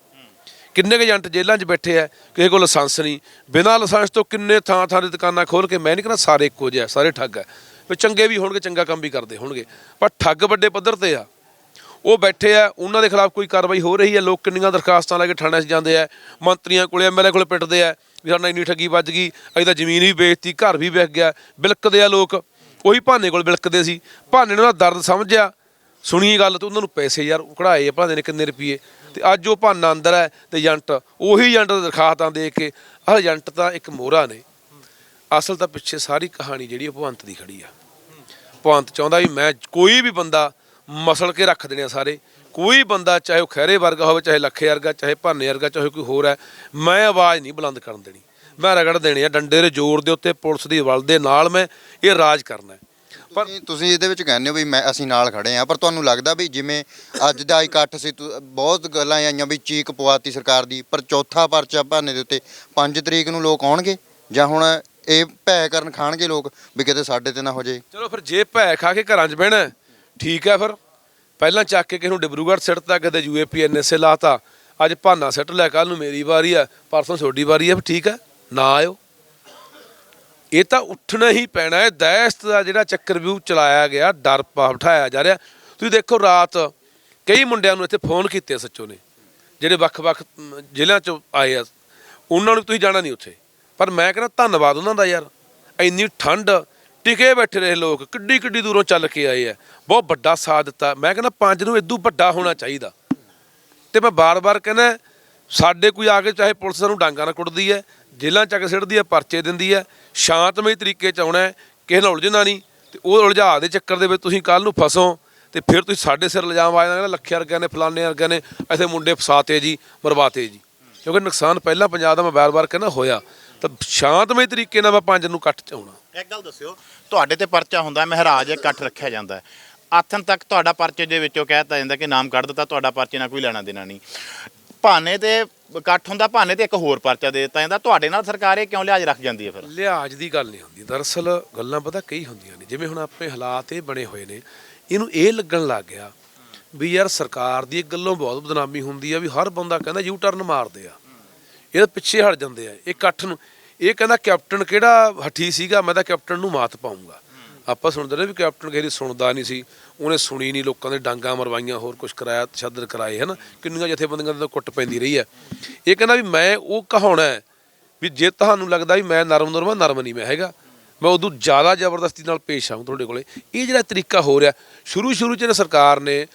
ਕਿੰਨੇ ਕੁ ਏਜੰਟ ਜੇਲ੍ਹਾਂ 'ਚ ਬੈਠੇ ਆ ਕਿਸੇ ਕੋਲ ਲਾਇਸੈਂਸ ਨਹੀਂ। ਬਿਨਾਂ ਲਾਇਸੈਂਸ ਤੋਂ ਕਿੰਨੇ ਥਾਂ ਥਾਂ ਦੀ ਦੁਕਾਨਾਂ ਖੋਲ ਕੇ ਮੈਂ ਨਹੀਂ ਕਹਿੰਦਾ ਸਾਰੇ ਇੱਕੋ ਜਿਹੇ ਆ, ਸਾਰੇ ਠੱਗ ਆ। ਵੀ ਚੰਗੇ ਵੀ ਹੋਣਗੇ ਚੰਗਾ ਕੰਮ ਵੀ ਕਰਦੇ ਹੋਣਗੇ। ਪਰ ਠੱਗ ਵੱਡੇ ਪੱਧਰ ਤੇ ਆ। ਉਹ ਬੈਠੇ ਆ ਉਹਨਾਂ ਦੇ ਖਿਲਾਫ ਕੋਈ ਕਾਰਵਾਈ ਹੋ ਰਹੀ ਹੈ ਲੋਕ ਕਿੰਨੀਆਂ ਦਰਖਾਸਤਾਂ ਲੈ ਕੇ ਥਾਣੇ 'ਚ ਜਾਂਦੇ ਆ? ਮੰਤਰੀਆਂ ਕੋਲੇ ਐਮਐਲਏ ਕੋਲੇ ਪਿੱਟਦੇ ਆ ਵੀ ਸਾਡਾ ਇੰਨੀ ਠੱਗੀ ਵੱਜ ਗਈ ਅਸੀਂ ਤਾਂ ਜ਼ਮੀਨ ਵੀ ਵੇਚਤੀ ਘਰ ਵੀ ਵਿਕ ਗਿਆ ਬਿਲਕਦੇ ਆ ਲੋਕ। ਉਹੀ ਭਾਨੇ ਕੋਲ ਬਿਲਕਦੇ ਸੀ। ਭਾਨੇ ਨੇ ਉਹਨਾਂ ਦਾ ਦਰਦ ਸਮਝਿਆ ਸੁਣੀ ਗੱਲ ਤੇ ਉਹਨਾਂ ਨੂੰ ਪੈਸੇ ਯਾਰ ਕਢਾਏ ਭਾਂਦੇ ਨੇ ਕਿੰਨੇ ਰੁਪਏ ਤੇ ਅੱਜ ਉਹ ਭਾਨਾ ਅੰਦਰ ਹੈ ਤੇ ਏਜੰਟ ਉਹੀ ਏਜੰਟ ਦੀ ਦਰਖਾਸਤਾਂ ਦੇ ਕੇ ਆਹ ਏਜੰਟ ਤਾਂ ਇੱਕ ਮੋਹਰਾ ਨੇ। ਅਸਲ ਤਾਂ ਪਿੱਛੇ ਸਾਰੀ ਕਹਾਣੀ ਜਿਹੜੀ ਉਹ ਭਵੰਤ ਦੀ ਖੜੀ ਆ। ਭਵੰਤ ਚਾਹੁੰਦਾ ਵੀ ਮੈਂ ਕੋਈ ਵੀ ਬੰਦਾ ਮਸਲ ਕੇ ਰੱਖ ਦੇਣੇ ਆ ਸਾਰੇ। ਕੋਈ ਬੰਦਾ ਚਾਹੇ ਉਹ ਖੈਰੇ ਵਰਗਾ ਹੋਵੇ, ਚਾਹੇ ਲੱਖੇ ਵਰਗਾ, ਚਾਹੇ ਭਾਨੇ ਵਰਗਾ, ਚਾਹੇ ਕੋਈ ਹੋਰ ਹੈ, ਮੈਂ ਆਵਾਜ਼ ਨਹੀਂ ਬੁਲੰਦ ਕਰਨ ਦੇਣੀ। ਮੈਂ ਰਗੜ ਦੇਣੀ ਆ, ਡੰਡੇ ਦੇ ਜ਼ੋਰ ਦੇ ਉੱਤੇ ਪੁਲਿਸ ਦੀ ਵਲ ਦੇ ਨਾਲ ਮੈਂ ਇਹ ਰਾਜ ਕਰਨਾ ਪਰ ਤੁਸੀਂ ਇਹਦੇ ਵਿੱਚ ਕਹਿੰਦੇ ਹੋ ਵੀ ਮੈਂ ਅਸੀਂ ਨਾਲ ਖੜੇ ਆ ਪਰ ਤੁਹਾਨੂੰ ਲੱਗਦਾ ਵੀ ਜਿਵੇਂ ਅੱਜ ਦਾ ਇਕੱਠ ਸੀ ਤੁ- ਬਹੁਤ ਗੱਲਾਂ ਆਈਆਂ ਵੀ ਚੀਕ ਪਵਾਤੀ ਸਰਕਾਰ ਦੀ ਪਰ ਚੌਥਾ ਪਰਚਾ ਭਾਨੇ ਦੇ ਉੱਤੇ 5 ਤਰੀਕ ਨੂੰ ਲੋਕ ਆਉਣਗੇ? ਜਾਂ ਹੁਣ ਇਹ ਭੈ ਕਰਨ ਖਾਣਗੇ ਲੋਕ ਵੀ ਕਿਤੇ ਸਾਡੇ ਤੇ ਨਾ ਹੋ ਜਾਏ ਚਲੋ ਫਿਰ ਜੇ ਭੈ ਖਾ ਕੇ ਘਰਾਂ 'ਚ ਬਹਿਣਾ ਹੈ, ਠੀਕ ਹੈ ਫਿਰ। ਪਹਿਲਾਂ ਚੱਕ ਕੇ ਕਿਸੇ ਨੂੰ ਡਿਬਰੂਗੜ੍ਹ ਸਿੱਟਤਾ ਕਿਤੇ ਯੂਏਪੀ ਐਨਐਸਏ ਲਾਤਾ ਅੱਜ ਭਾਨਾ ਸਿੱਟ ਲਿਆ ਕੱਲ ਨੂੰ ਮੇਰੀ ਵਾਰੀ ਆ ਪਰਸੋਂ ਤੁਹਾਡੀ ਵਾਰੀ ਆ ਫਿਰ ਠੀਕ ਹੈ ਨਾ ਆਇਓ। ਇਹ ਤਾਂ ਉੱਠਣਾ ਹੀ ਪੈਣਾ ਹੈ। ਦਹਿਸ਼ਤ ਦਾ ਜਿਹੜਾ ਚੱਕਰ ਵਿਊ ਚਲਾਇਆ ਗਿਆ, ਡਰ ਪਾ ਬਿਠਾਇਆ ਜਾ ਰਿਹਾ। ਤੁਸੀਂ ਦੇਖੋ ਰਾਤ ਕਈ ਮੁੰਡਿਆਂ ਨੂੰ ਇੱਥੇ ਫੋਨ ਕੀਤੇ ਸੱਚੋ ਨੇ, ਜਿਹੜੇ ਵੱਖ-ਵੱਖ ਜ਼ਿਲ੍ਹਿਆਂ ਚੋਂ ਆਏ ਆ। ਉਹਨਾਂ ਨੂੰ ਤੁਸੀਂ ਜਾਣਾ ਨਹੀਂ ਉੱਥੇ। ਪਰ ਮੈਂ ਕਹਿੰਦਾ ਧੰਨਵਾਦ ਉਹਨਾਂ ਦਾ ਯਾਰ। ਇੰਨੀ ਠੰਡ, ਟਿਕੇ ਬੈਠੇ ਰਹੇ ਲੋਕ ਕਿੱਡੀ ਕਿੱਡੀ ਦੂਰੋਂ ਚੱਲ ਕੇ ਆਏ ਆ। ਬਹੁਤ ਵੱਡਾ ਸਾਥ ਦਿੱਤਾ। ਮੈਂ ਕਹਿੰਦਾ ਪੰਜ ਨੂੰ ਇਦੋਂ ਵੱਡਾ ਹੋਣਾ ਚਾਹੀਦਾ। ਤੇ ਮੈਂ ਬਾਰ-ਬਾਰ ਕਹਿੰਦਾ ਸਾਡੇ ਕੋਈ ਆ ਕੇ ਚਾਹੇ ਪੁਲਿਸ ਸਾਨੂੰ ਡਾਂਗਾ ਨਾਲ ਕੁੱਟਦੀ ਹੈ, ਜੇਲ੍ਹਾਂ ਚੱਕ ਸਿੱਟਦੀ ਹੈ, ਪਰਚੇ ਦਿੰਦੀ ਹੈ, ਸ਼ਾਂਤਮਈ ਤਰੀਕੇ ਚ ਆਉਣਾ ਕਿਸੇ ਨਾਲ ਉਲਝਣਾ ਨਹੀਂ, ਤੇ ਉਹ ਉਲਝਾ ਦੇ ਚੱਕਰ ਦੇ ਵਿੱਚ ਤੁਸੀਂ ਕੱਲ ਨੂੰ ਫਸੋ, ਤੇ ਫਿਰ ਤੁਸੀਂ ਸਾਡੇ ਸਿਰ ਇਲਜ਼ਾਮ ਆ ਜਾਣਾ ਲੱਖਿਆ ਵਰਗਿਆਂ ਨੇ, ਫਲਾਣੇ ਵਰਗਿਆਂ ਨੇ, ਇੱਥੇ ਮੁੰਡੇ ਫਸਾਤੇ ਜੀ, ਮਰਵਾਤੇ ਜੀ। ਕਿਉਂਕਿ ਨੁਕਸਾਨ ਪਹਿਲਾਂ ਪੰਜਾਬ ਦਾ ਮੈਂ ਬਾਰ-ਬਾਰ ਕਹਿੰਦਾ ਹੋਇਆ। ਤਾਂ ਸ਼ਾਂਤਮਈ ਤਰੀਕੇ ਨਾਲ ਮੈਂ ਪੰਜ ਨੂੰ ਕੱਟ ਚ ਆਉਣਾ। ਇੱਕ ਗੱਲ ਦੱਸਿਓ, ਤੁਹਾਡੇ ਤੇ ਪਰਚਾ ਹੁੰਦਾ, ਮਹਾਰਾਜ ਇਕੱਠ ਰੱਖਿਆ ਜਾਂਦਾ ਹੈ। ਆਥਨ ਤੱਕ ਤੁਹਾਡਾ ਪਰਚੇ ਦੇ ਵਿੱਚੋਂ ਕਹਿ ਦਿੱਤਾ ਜਾਂਦਾ ਕਿ ਨਾਮ ਕੱਢ ਦਿੱਤਾ, ਤੁਹਾਡਾ ਪਰਚੇ ਨਾਲ ਕੋਈ ਲੈਣਾ ਦੇਣਾ ਨਹੀਂ। ਭਾਨੇ ਤੇ ਇਕੱਠ ਹੁੰਦਾ, ਭਾਨੇ ਤੇ ਇੱਕ ਹੋਰ ਪਰਚਾ ਦੇ ਦਿੱਤਾ ਜਾਂਦਾ। ਤੁਹਾਡੇ ਨਾਲ ਸਰਕਾਰ ਇਹ ਕਿਉਂ ਲਿਹਾਜ਼ ਰੱਖ ਜਾਂਦੀ ਹੈ ਫਿਰ? ਲਿਹਾਜ਼ ਦੀ ਗੱਲ ਨਹੀਂ ਹੁੰਦੀ। ਦਰਅਸਲ ਗੱਲਾਂ ਪਤਾ ਕਈ ਹੁੰਦੀਆਂ ਨੇ। ਜਿਵੇਂ ਹੁਣ ਆਪਣੇ ਹਾਲਾਤ ਇਹ ਬਣੇ ਹੋਏ ਨੇ, ਇਹਨੂੰ ਇਹ ਲੱਗਣ ਲੱਗ ਗਿਆ ਵੀ ਯਾਰ ਸਰਕਾਰ ਦੀ ਇੱਕ ਗੱਲੋਂ ਬਹੁਤ ਬਦਨਾਮੀ ਹੁੰਦੀ ਆ ਵੀ ਹਰ ਬੰਦਾ ਕਹਿੰਦਾ ਯੂ ਟਰਨ ਮਾਰਦੇ ਆ। ਇਹਦੇ ਪਿੱਛੇ ਹਟ ਜਾਂਦੇ ਆ। ਇਹ ਇਕੱਠ ਨੂੰ ਇਹ ਕਹਿੰਦਾ ਕੈਪਟਨ ਕਿਹੜਾ ਹੱਠੀ ਸੀਗਾ, ਮੈਂ ਤਾਂ ਕੈਪਟਨ ਨੂੰ ਮਾਤ ਪਾਉਂਗਾ ਆਪਾਂ ਸੁਣਦੇ ਰਹੇ ਵੀ ਕੈਪਟਨ ਕਿਸੇ ਸੁਣਦਾ ਨਹੀਂ ਸੀ, ਉਹਨੇ ਸੁਣੀ ਨਹੀਂ, ਲੋਕਾਂ ਦੇ ਡਾਂਗਾ ਮਰਵਾਈਆਂ, ਹੋਰ ਕੁਝ ਕਰਾਇਆ, ਤਸ਼ੱਦਦ ਕਰਾਏ, ਹਨ? ਕਿੰਨੀਆਂ ਜਥੇਬੰਦੀਆਂ ਦੇ ਕੁੱਟ ਪੈਂਦੀ ਰਹੀ ਹੈ। ਇਹ ਕਹਿੰਦਾ ਵੀ ਮੈਂ ਉਹ ਕਹਾਉਣਾ ਵੀ ਜੇ ਤੁਹਾਨੂੰ ਲੱਗਦਾ ਵੀ ਮੈਂ ਨਰਮ ਨਰਮਾ ਨਰਮ ਨਹੀਂ ਮੈਂ ਹੈਗਾ, ਮੈਂ ਉਦੋਂ ਜ਼ਿਆਦਾ ਜ਼ਬਰਦਸਤੀ ਨਾਲ ਪੇਸ਼ ਆਉਂ ਤੁਹਾਡੇ ਕੋਲੇ। ਇਹ ਜਿਹੜਾ ਤਰੀਕਾ ਹੋ ਰਿਹਾ ਸ਼ੁਰੂ ਸ਼ੁਰੂ ਚ ਨਾ ਸਰਕਾਰ ਨੇ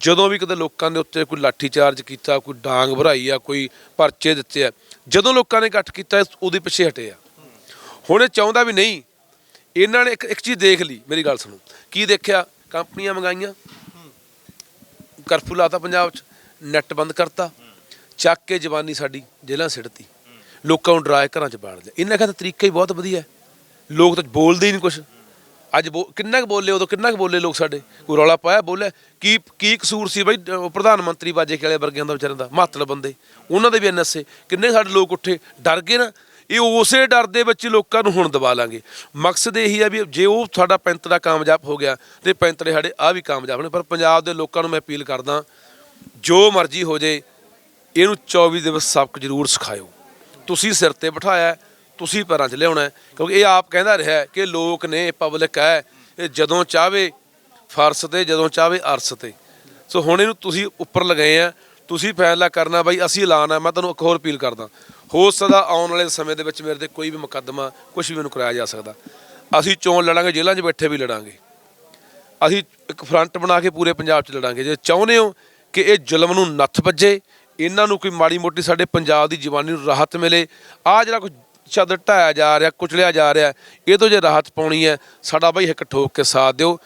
ਜਦੋਂ ਵੀ ਕਦੇ ਲੋਕਾਂ ਦੇ ਉੱਤੇ ਕੋਈ ਲਾਠੀ ਚਾਰਜ ਕੀਤਾ, ਕੋਈ ਡਾਂਗ ਭਰਾਈ ਆ, ਕੋਈ ਪਰਚੇ ਦਿੱਤੇ ਆ, ਜਦੋਂ ਲੋਕਾਂ ਨੇ ਇਕੱਠ ਕੀਤਾ, ਉਹਦੇ ਪਿੱਛੇ ਹਟੇ ਆ। ਹੁਣ ਇਹ ਚਾਹੁੰਦਾ ਵੀ ਨਹੀਂ ਇਹਨਾਂ ਨੇ ਇੱਕ ਇੱਕ ਚੀਜ਼ ਦੇਖ ਲਈ, ਮੇਰੀ ਗੱਲ ਸੁਣੋ। ਕੀ ਦੇਖਿਆ? ਕੰਪਨੀਆਂ ਮੰਗਾਈਆਂ। ਕਰਫਿਊ ਲਾਤਾ ਪੰਜਾਬ 'ਚ, ਨੈਟ ਬੰਦ ਕਰਤਾ। ਚੱਕ ਕੇ ਜਵਾਨੀ ਸਾਡੀ ਜੇਲ੍ਹਾਂ ਸਿੜਤੀ ਲੋਕਾਂ ਨੂੰ ਡਰਾਏ ਘਰਾਂ 'ਚ ਬਾੜ ਲਿਆ। ਇਹਨਾਂ ਦਾ ਤਰੀਕਾ ਹੀ ਬਹੁਤ ਵਧੀਆ ਹੈ। ਲੋਕ ਤਾਂ ਬੋਲਦੇ ਹੀ ਨਹੀਂ ਕੁਝ ਅੱਜ ਬੋ- ਕਿੰਨਾ ਕੁ ਬੋਲੇ, ਉਦੋਂ ਕਿੰਨਾ ਕੁ ਬੋਲੇ ਲੋਕ ਸਾਡੇ? ਕੋਈ ਰੌਲਾ ਪਾਇਆ? ਬੋਲੇ ਕੀ ਕੀ ਕਸੂਰ ਸੀ ਬਈ ਪ੍ਰਧਾਨ ਮੰਤਰੀ ਬਾਜੇ ਵਾਲੇ ਵਰਗਿਆਂ ਦਾ ਵਿਚਾਰਿਆਂ ਦਾ? ਮਾਤਲ ਬੰਦੇ। ਉਹਨਾਂ ਦੇ ਵੀ ਐਨਐਸਏ ਕਿੰਨੇ ਸਾਡੇ ਲੋਕ ਉੱਠੇ? ਡਰ ਗਏ ਨਾ। ਇਹ ਉਸੇ ਡਰ ਦੇ ਵਿੱਚ ਲੋਕਾਂ ਨੂੰ ਹੁਣ ਦਬਾ ਲਾਂਗੇ। ਮਕਸਦ ਇਹੀ ਆ ਵੀ ਜੇ ਉਹ ਸਾਡਾ ਪੈਂਤੜਾ ਕਾਮਯਾਬ ਹੋ ਗਿਆ ਤੇ ਪੈਂਤੜੇ ਸਾਡੇ ਆ ਵੀ ਕਾਮਯਾਬ ਨੇ। ਪਰ ਪੰਜਾਬ ਦੇ ਲੋਕਾਂ ਨੂੰ ਮੈਂ ਅਪੀਲ ਕਰਦਾ, ਜੋ ਮਰਜ਼ੀ ਹੋ ਜੇ, ਇਹਨੂੰ 24 ਦਿਵਸ ਸਬਕ ਜ਼ਰੂਰ ਸਿਖਾਇਓ। ਤੁਸੀਂ ਸਿਰ ਤੇ ਬਿਠਾਇਆ, ਤੁਸੀਂ ਪੈਰਾਂ 'ਚ ਲਿਆਉਣਾ, ਕਿਉਂਕਿ ਇਹ ਆਪ ਕਹਿੰਦਾ ਰਿਹਾ ਕਿ ਲੋਕ ਨੇ ਪਬਲਿਕ ਹੈ, ਇਹ ਜਦੋਂ ਚਾਹਵੇ ਫਰਸ ਤੇ, ਜਦੋਂ ਚਾਹਵੇ ਅਰਸ ਤੇ। ਸੋ ਹੁਣ ਇਹਨੂੰ ਤੁਸੀਂ ਉੱਪਰ ਲਗਾਏ ਆ, ਤੁਸੀਂ ਫੈਸਲਾ ਕਰਨਾ ਬਾਈ, ਅਸੀਂ ਐਲਾਨ ਹੈ ਮੈਂ ਤੁਹਾਨੂੰ ਇੱਕ ਹੋਰ ਅਪੀਲ ਕਰਦਾ। ਹੋ ਸਕਦਾ ਆਉਣ ਵਾਲੇ ਸਮੇਂ ਦੇ ਵਿੱਚ ਮੇਰੇ ਤੇ ਕੋਈ ਵੀ ਮੁਕੱਦਮਾ ਕੁਝ ਵੀ ਮੈਨੂੰ ਕਰਾਇਆ ਜਾ ਸਕਦਾ। ਅਸੀਂ ਚੋਣ ਲੜਾਂਗੇ, ਜੇਲ੍ਹਾਂ 'ਚ ਬੈਠੇ ਵੀ ਲੜਾਂਗੇ। ਅਸੀਂ ਇੱਕ ਫਰੰਟ ਬਣਾ ਕੇ ਪੂਰੇ ਪੰਜਾਬ 'ਚ ਲੜਾਂਗੇ। ਜੇ ਚਾਹੁੰਦੇ ਹੋ ਕਿ ਇਹ ਜ਼ੁਲਮ ਨੂੰ ਨੱਥ ਵੱਜੇ, ਇਹਨਾਂ ਨੂੰ ਕੋਈ ਮਾੜੀ ਮੋਟੀ ਸਾਡੇ ਪੰਜਾਬ ਦੀ ਜਵਾਨੀ ਨੂੰ ਰਾਹਤ ਮਿਲੇ ਆ ਜਿਹੜਾ ਕੁਝ ਛੱਦ ਢਾਇਆ ਜਾ ਰਿਹਾ, ਕੁਚਲਿਆ ਜਾ ਰਿਹਾ ਇਹ ਤੋਂ ਜੇ ਰਾਹਤ ਪਾਉਣੀ ਹੈ, ਸਾਡਾ ਬਾਈ ਇੱਕ ਠੋਕ ਕੇ ਸਾਥ ਦਿਓ।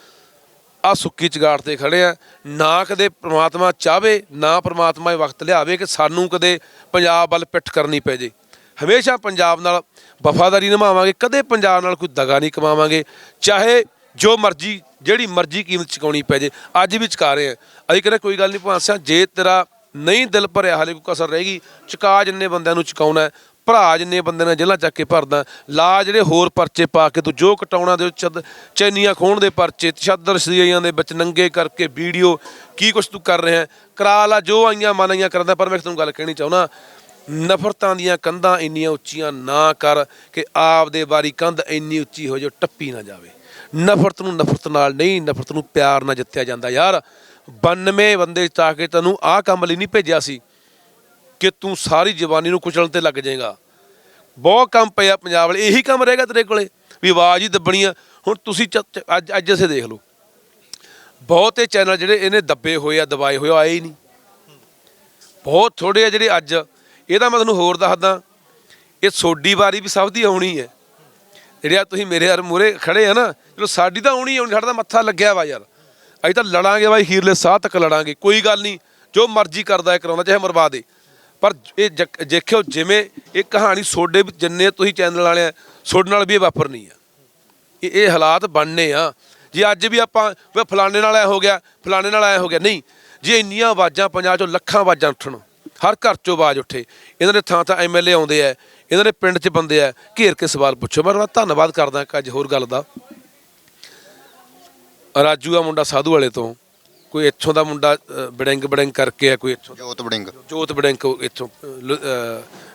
ਆ ਸੁੱਕੀ ਚਗਾੜ ਤੇ ਖੜੇ ਆ। ਨਾ ਕਦੇ ਪ੍ਰਮਾਤਮਾ ਚਾਵੇ ਨਾ ਪ੍ਰਮਾਤਮਾ ਇਹ ਵਕਤ ਲਿਆਵੇ ਕਿ ਸਾਨੂੰ ਕਦੇ ਪੰਜਾਬ ਵੱਲ ਪਿੱਠ ਕਰਨੀ ਪੈ ਜੇ। ਹਮੇਸ਼ਾ ਪੰਜਾਬ ਨਾਲ ਵਫਾਦਾਰੀ ਨਿਭਾਵਾਂਗੇ, ਕਦੇ ਪੰਜਾਬ ਨਾਲ ਕੋਈ ਦਗਾ ਨਹੀਂ ਕਮਾਵਾਂਗੇ। ਚਾਹੇ ਜੋ ਮਰਜ਼ੀ, ਜਿਹੜੀ ਮਰਜ਼ੀ ਕੀਮਤ ਚੁਕਾਉਣੀ ਪੈ ਜੇ, ਅੱਜ ਵੀ ਚੁਕਾ ਰਹੇ ਆ। ਅਸੀਂ ਕਹਿੰਦੇ ਕੋਈ ਗੱਲ ਨਹੀਂ ਭਾਂਸਿਆ ਜੇ ਤੇਰਾ ਨਹੀਂ ਦਿਲ ਭਰਿਆ, ਹਾਲੇ ਕੋਈ ਕਸਰ ਰਹੇਗੀ, ਚੁਕਾ ਜਿੰਨੇ ਬੰਦਿਆਂ ਨੂੰ ਚੁਕਾਉਣਾ ਭਰਾ ਜਿੰਨੇ ਬੰਦੇ ਨਾਲ ਜਿਲ੍ਹਾ ਚੱਕ ਕੇ ਭਰਦਾ ਲਾ ਜਿਹੜੇ ਹੋਰ ਪਰਚੇ ਪਾ ਕੇ ਤੂੰ ਜੋ ਕਟਾਉਣਾ ਦੇ ਚਦ ਚੈਨੀਆਂ ਖੋਣ ਦੇ ਪਰਚੇ ਤਸ਼ੱਦਦ ਸਈਆਂ ਦੇ ਵਿੱਚ ਨੰਗੇ ਕਰਕੇ ਵੀਡੀਓ ਕੀ ਕੁਛ ਤੂੰ ਕਰ ਰਿਹਾ ਹੈ, ਕਰਾ ਲਾ ਜੋ ਆਈਆਂ ਮਨ ਆਈਆਂ ਕਰਦਾ ਪਰ ਮੈਂ ਤੁਹਾਨੂੰ ਗੱਲ ਕਹਿਣੀ ਚਾਹੁੰਦਾ ਨਫ਼ਰਤਾਂ ਦੀਆਂ ਕੰਧਾਂ ਇੰਨੀਆਂ ਉੱਚੀਆਂ ਨਾ ਕਰ ਕਿ ਆਪ ਦੇ ਵਾਰੀ ਕੰਧ ਇੰਨੀ ਉੱਚੀ ਹੋ ਜੋ ਟੱਪੀ ਨਾ ਜਾਵੇ। ਨਫ਼ਰਤ ਨੂੰ ਨਫ਼ਰਤ ਨਾਲ ਨਹੀਂ ਨਫ਼ਰਤ ਨੂੰ ਪਿਆਰ ਨਾਲ ਜਿੱਤਿਆ ਜਾਂਦਾ ਯਾਰ। 92 ਬੰਦੇ ਤਾਂ ਕਿ ਤੈਨੂੰ ਆਹ ਕੰਮ ਲਈ ਨਹੀਂ ਭੇਜਿਆ ਸੀ। ਕਿ ਤੂੰ ਸਾਰੀ ਜਵਾਨੀ ਨੂੰ ਕੁਚਲਣ ਤੇ ਲੱਗ ਜਾਏਗਾ। ਬਹੁਤ ਕੰਮ ਪਿਆ ਪੰਜਾਬ ਵਾਲੇ, ਇਹੀ ਕੰਮ ਰਹੇਗਾ ਤੇਰੇ ਕੋਲੇ, ਵੀ ਆਵਾਜ਼ ਹੀ ਦੱਬਣੀ ਆ। ਹੁਣ ਤੁਸੀਂ ਚ- ਅੱਜ ਅੱਜ ਅਸੀਂ ਦੇਖ ਲਓ। ਬਹੁਤੇ ਚੈਨਲ ਜਿਹੜੇ ਇਹਨੇ ਦੱਬੇ ਹੋਏ ਆ, ਦਬਾਏ ਹੋਏ ਆਏ ਹੀ ਨਹੀਂ। ਬਹੁਤ ਥੋੜੇ ਆ ਜਿਹੜੇ ਅੱਜ। ਇਹਦਾ ਮੈਂ ਤੁਹਾਨੂੰ ਹੋਰ ਦੱਸਦਾ, ਇਹ ਸੋਡੀ ਵਾਰੀ ਵੀ ਸਭ ਦੀ ਆਉਣੀ ਹੈ। ਜਿਹੜੇ ਆ ਤੁਸੀਂ ਮੇਰੇ ਯਾਰ ਮੂਰੇ ਖੜੇ ਆ ਨਾ, ਚਲੋ ਸਾਡੀ ਤਾਂ ਆਉਣੀ ਆਉਣੀ, ਸਾਡਾ ਤਾਂ ਮੱਥਾ ਲੱਗਿਆ ਵਾ ਯਾਰ। ਅਸੀਂ ਤਾਂ ਲੜਾਂਗੇ ਬਾਈ, ਹੀਰਲੇ ਸਾਹ ਤੱਕ ਲੜਾਂਗੇ, ਕੋਈ ਗੱਲ ਨਹੀਂ। ਜੋ ਮਰਜ਼ੀ ਕਰਦਾ ਹੈ ਕਰਾਉਂਦਾ, ਚਾਹੇ ਮਰਵਾ ਦੇ। ਪਰ ਇਹ ਜਕ- ਦੇਖਿਓ ਜਿਵੇਂ ਇਹ ਕਹਾਣੀ ਸੋਡੇ ਵੀ ਜਿੰਨੇ ਤੁਸੀਂ ਚੈਨਲ ਵਾਲੇ ਆ, ਸੋਡੇ ਨਾਲ ਵੀ ਇਹ ਵਾਪਰਨੀ ਆ। ਇਹ ਇਹ ਹਾਲਾਤ ਬਣਨੇ ਆ। ਜੇ ਅੱਜ ਵੀ ਆਪਾਂ, ਵੀ ਫਲਾਣੇ ਨਾਲ ਐ ਹੋ ਗਿਆ, ਫਲਾਣੇ ਨਾਲ ਐ ਹੋ ਗਿਆ, ਨਹੀਂ। ਜੇ ਇੰਨੀਆਂ ਆਵਾਜ਼ਾਂ ਪੰਜਾਬ ਚੋਂ ਲੱਖਾਂ ਆਵਾਜ਼ਾਂ ਉੱਠਣ, ਹਰ ਘਰ ਚੋਂ ਆਵਾਜ਼ ਉੱਠੇ। ਇਹਨਾਂ ਦੇ ਥਾਂ ਥਾਂ ਐਮਐਲਏ ਆਉਂਦੇ ਆ, ਇਹਨਾਂ ਦੇ ਪਿੰਡ 'ਚ ਬੰਦੇ ਆ, ਘੇਰ ਕੇ ਸਵਾਲ ਪੁੱਛੋ। ਮੈਂ ਤੁਹਾਡਾ ਧੰਨਵਾਦ ਕਰਦਾ ਇੱਕ ਅੱਜ ਹੋਰ ਗੱਲ ਦਾ। ਰਾਜੂ ਆ ਮੁੰਡਾ ਸਾਧੂ ਵਾਲੇ ਤੋਂ। ਕੋਈ ਇੱਥੋਂ ਦਾ ਮੁੰਡਾ ਅ, ਬੜਿੰਗ ਬੜਿੰਗ ਕਰਕੇ ਆ ਕੋਈ ਇੱਥੋਂ ਜੋਤ ਬੜਿੰਗ। ਜੋਤ ਬੜਿੰਕ ਇੱਥੋਂ ਲੁ-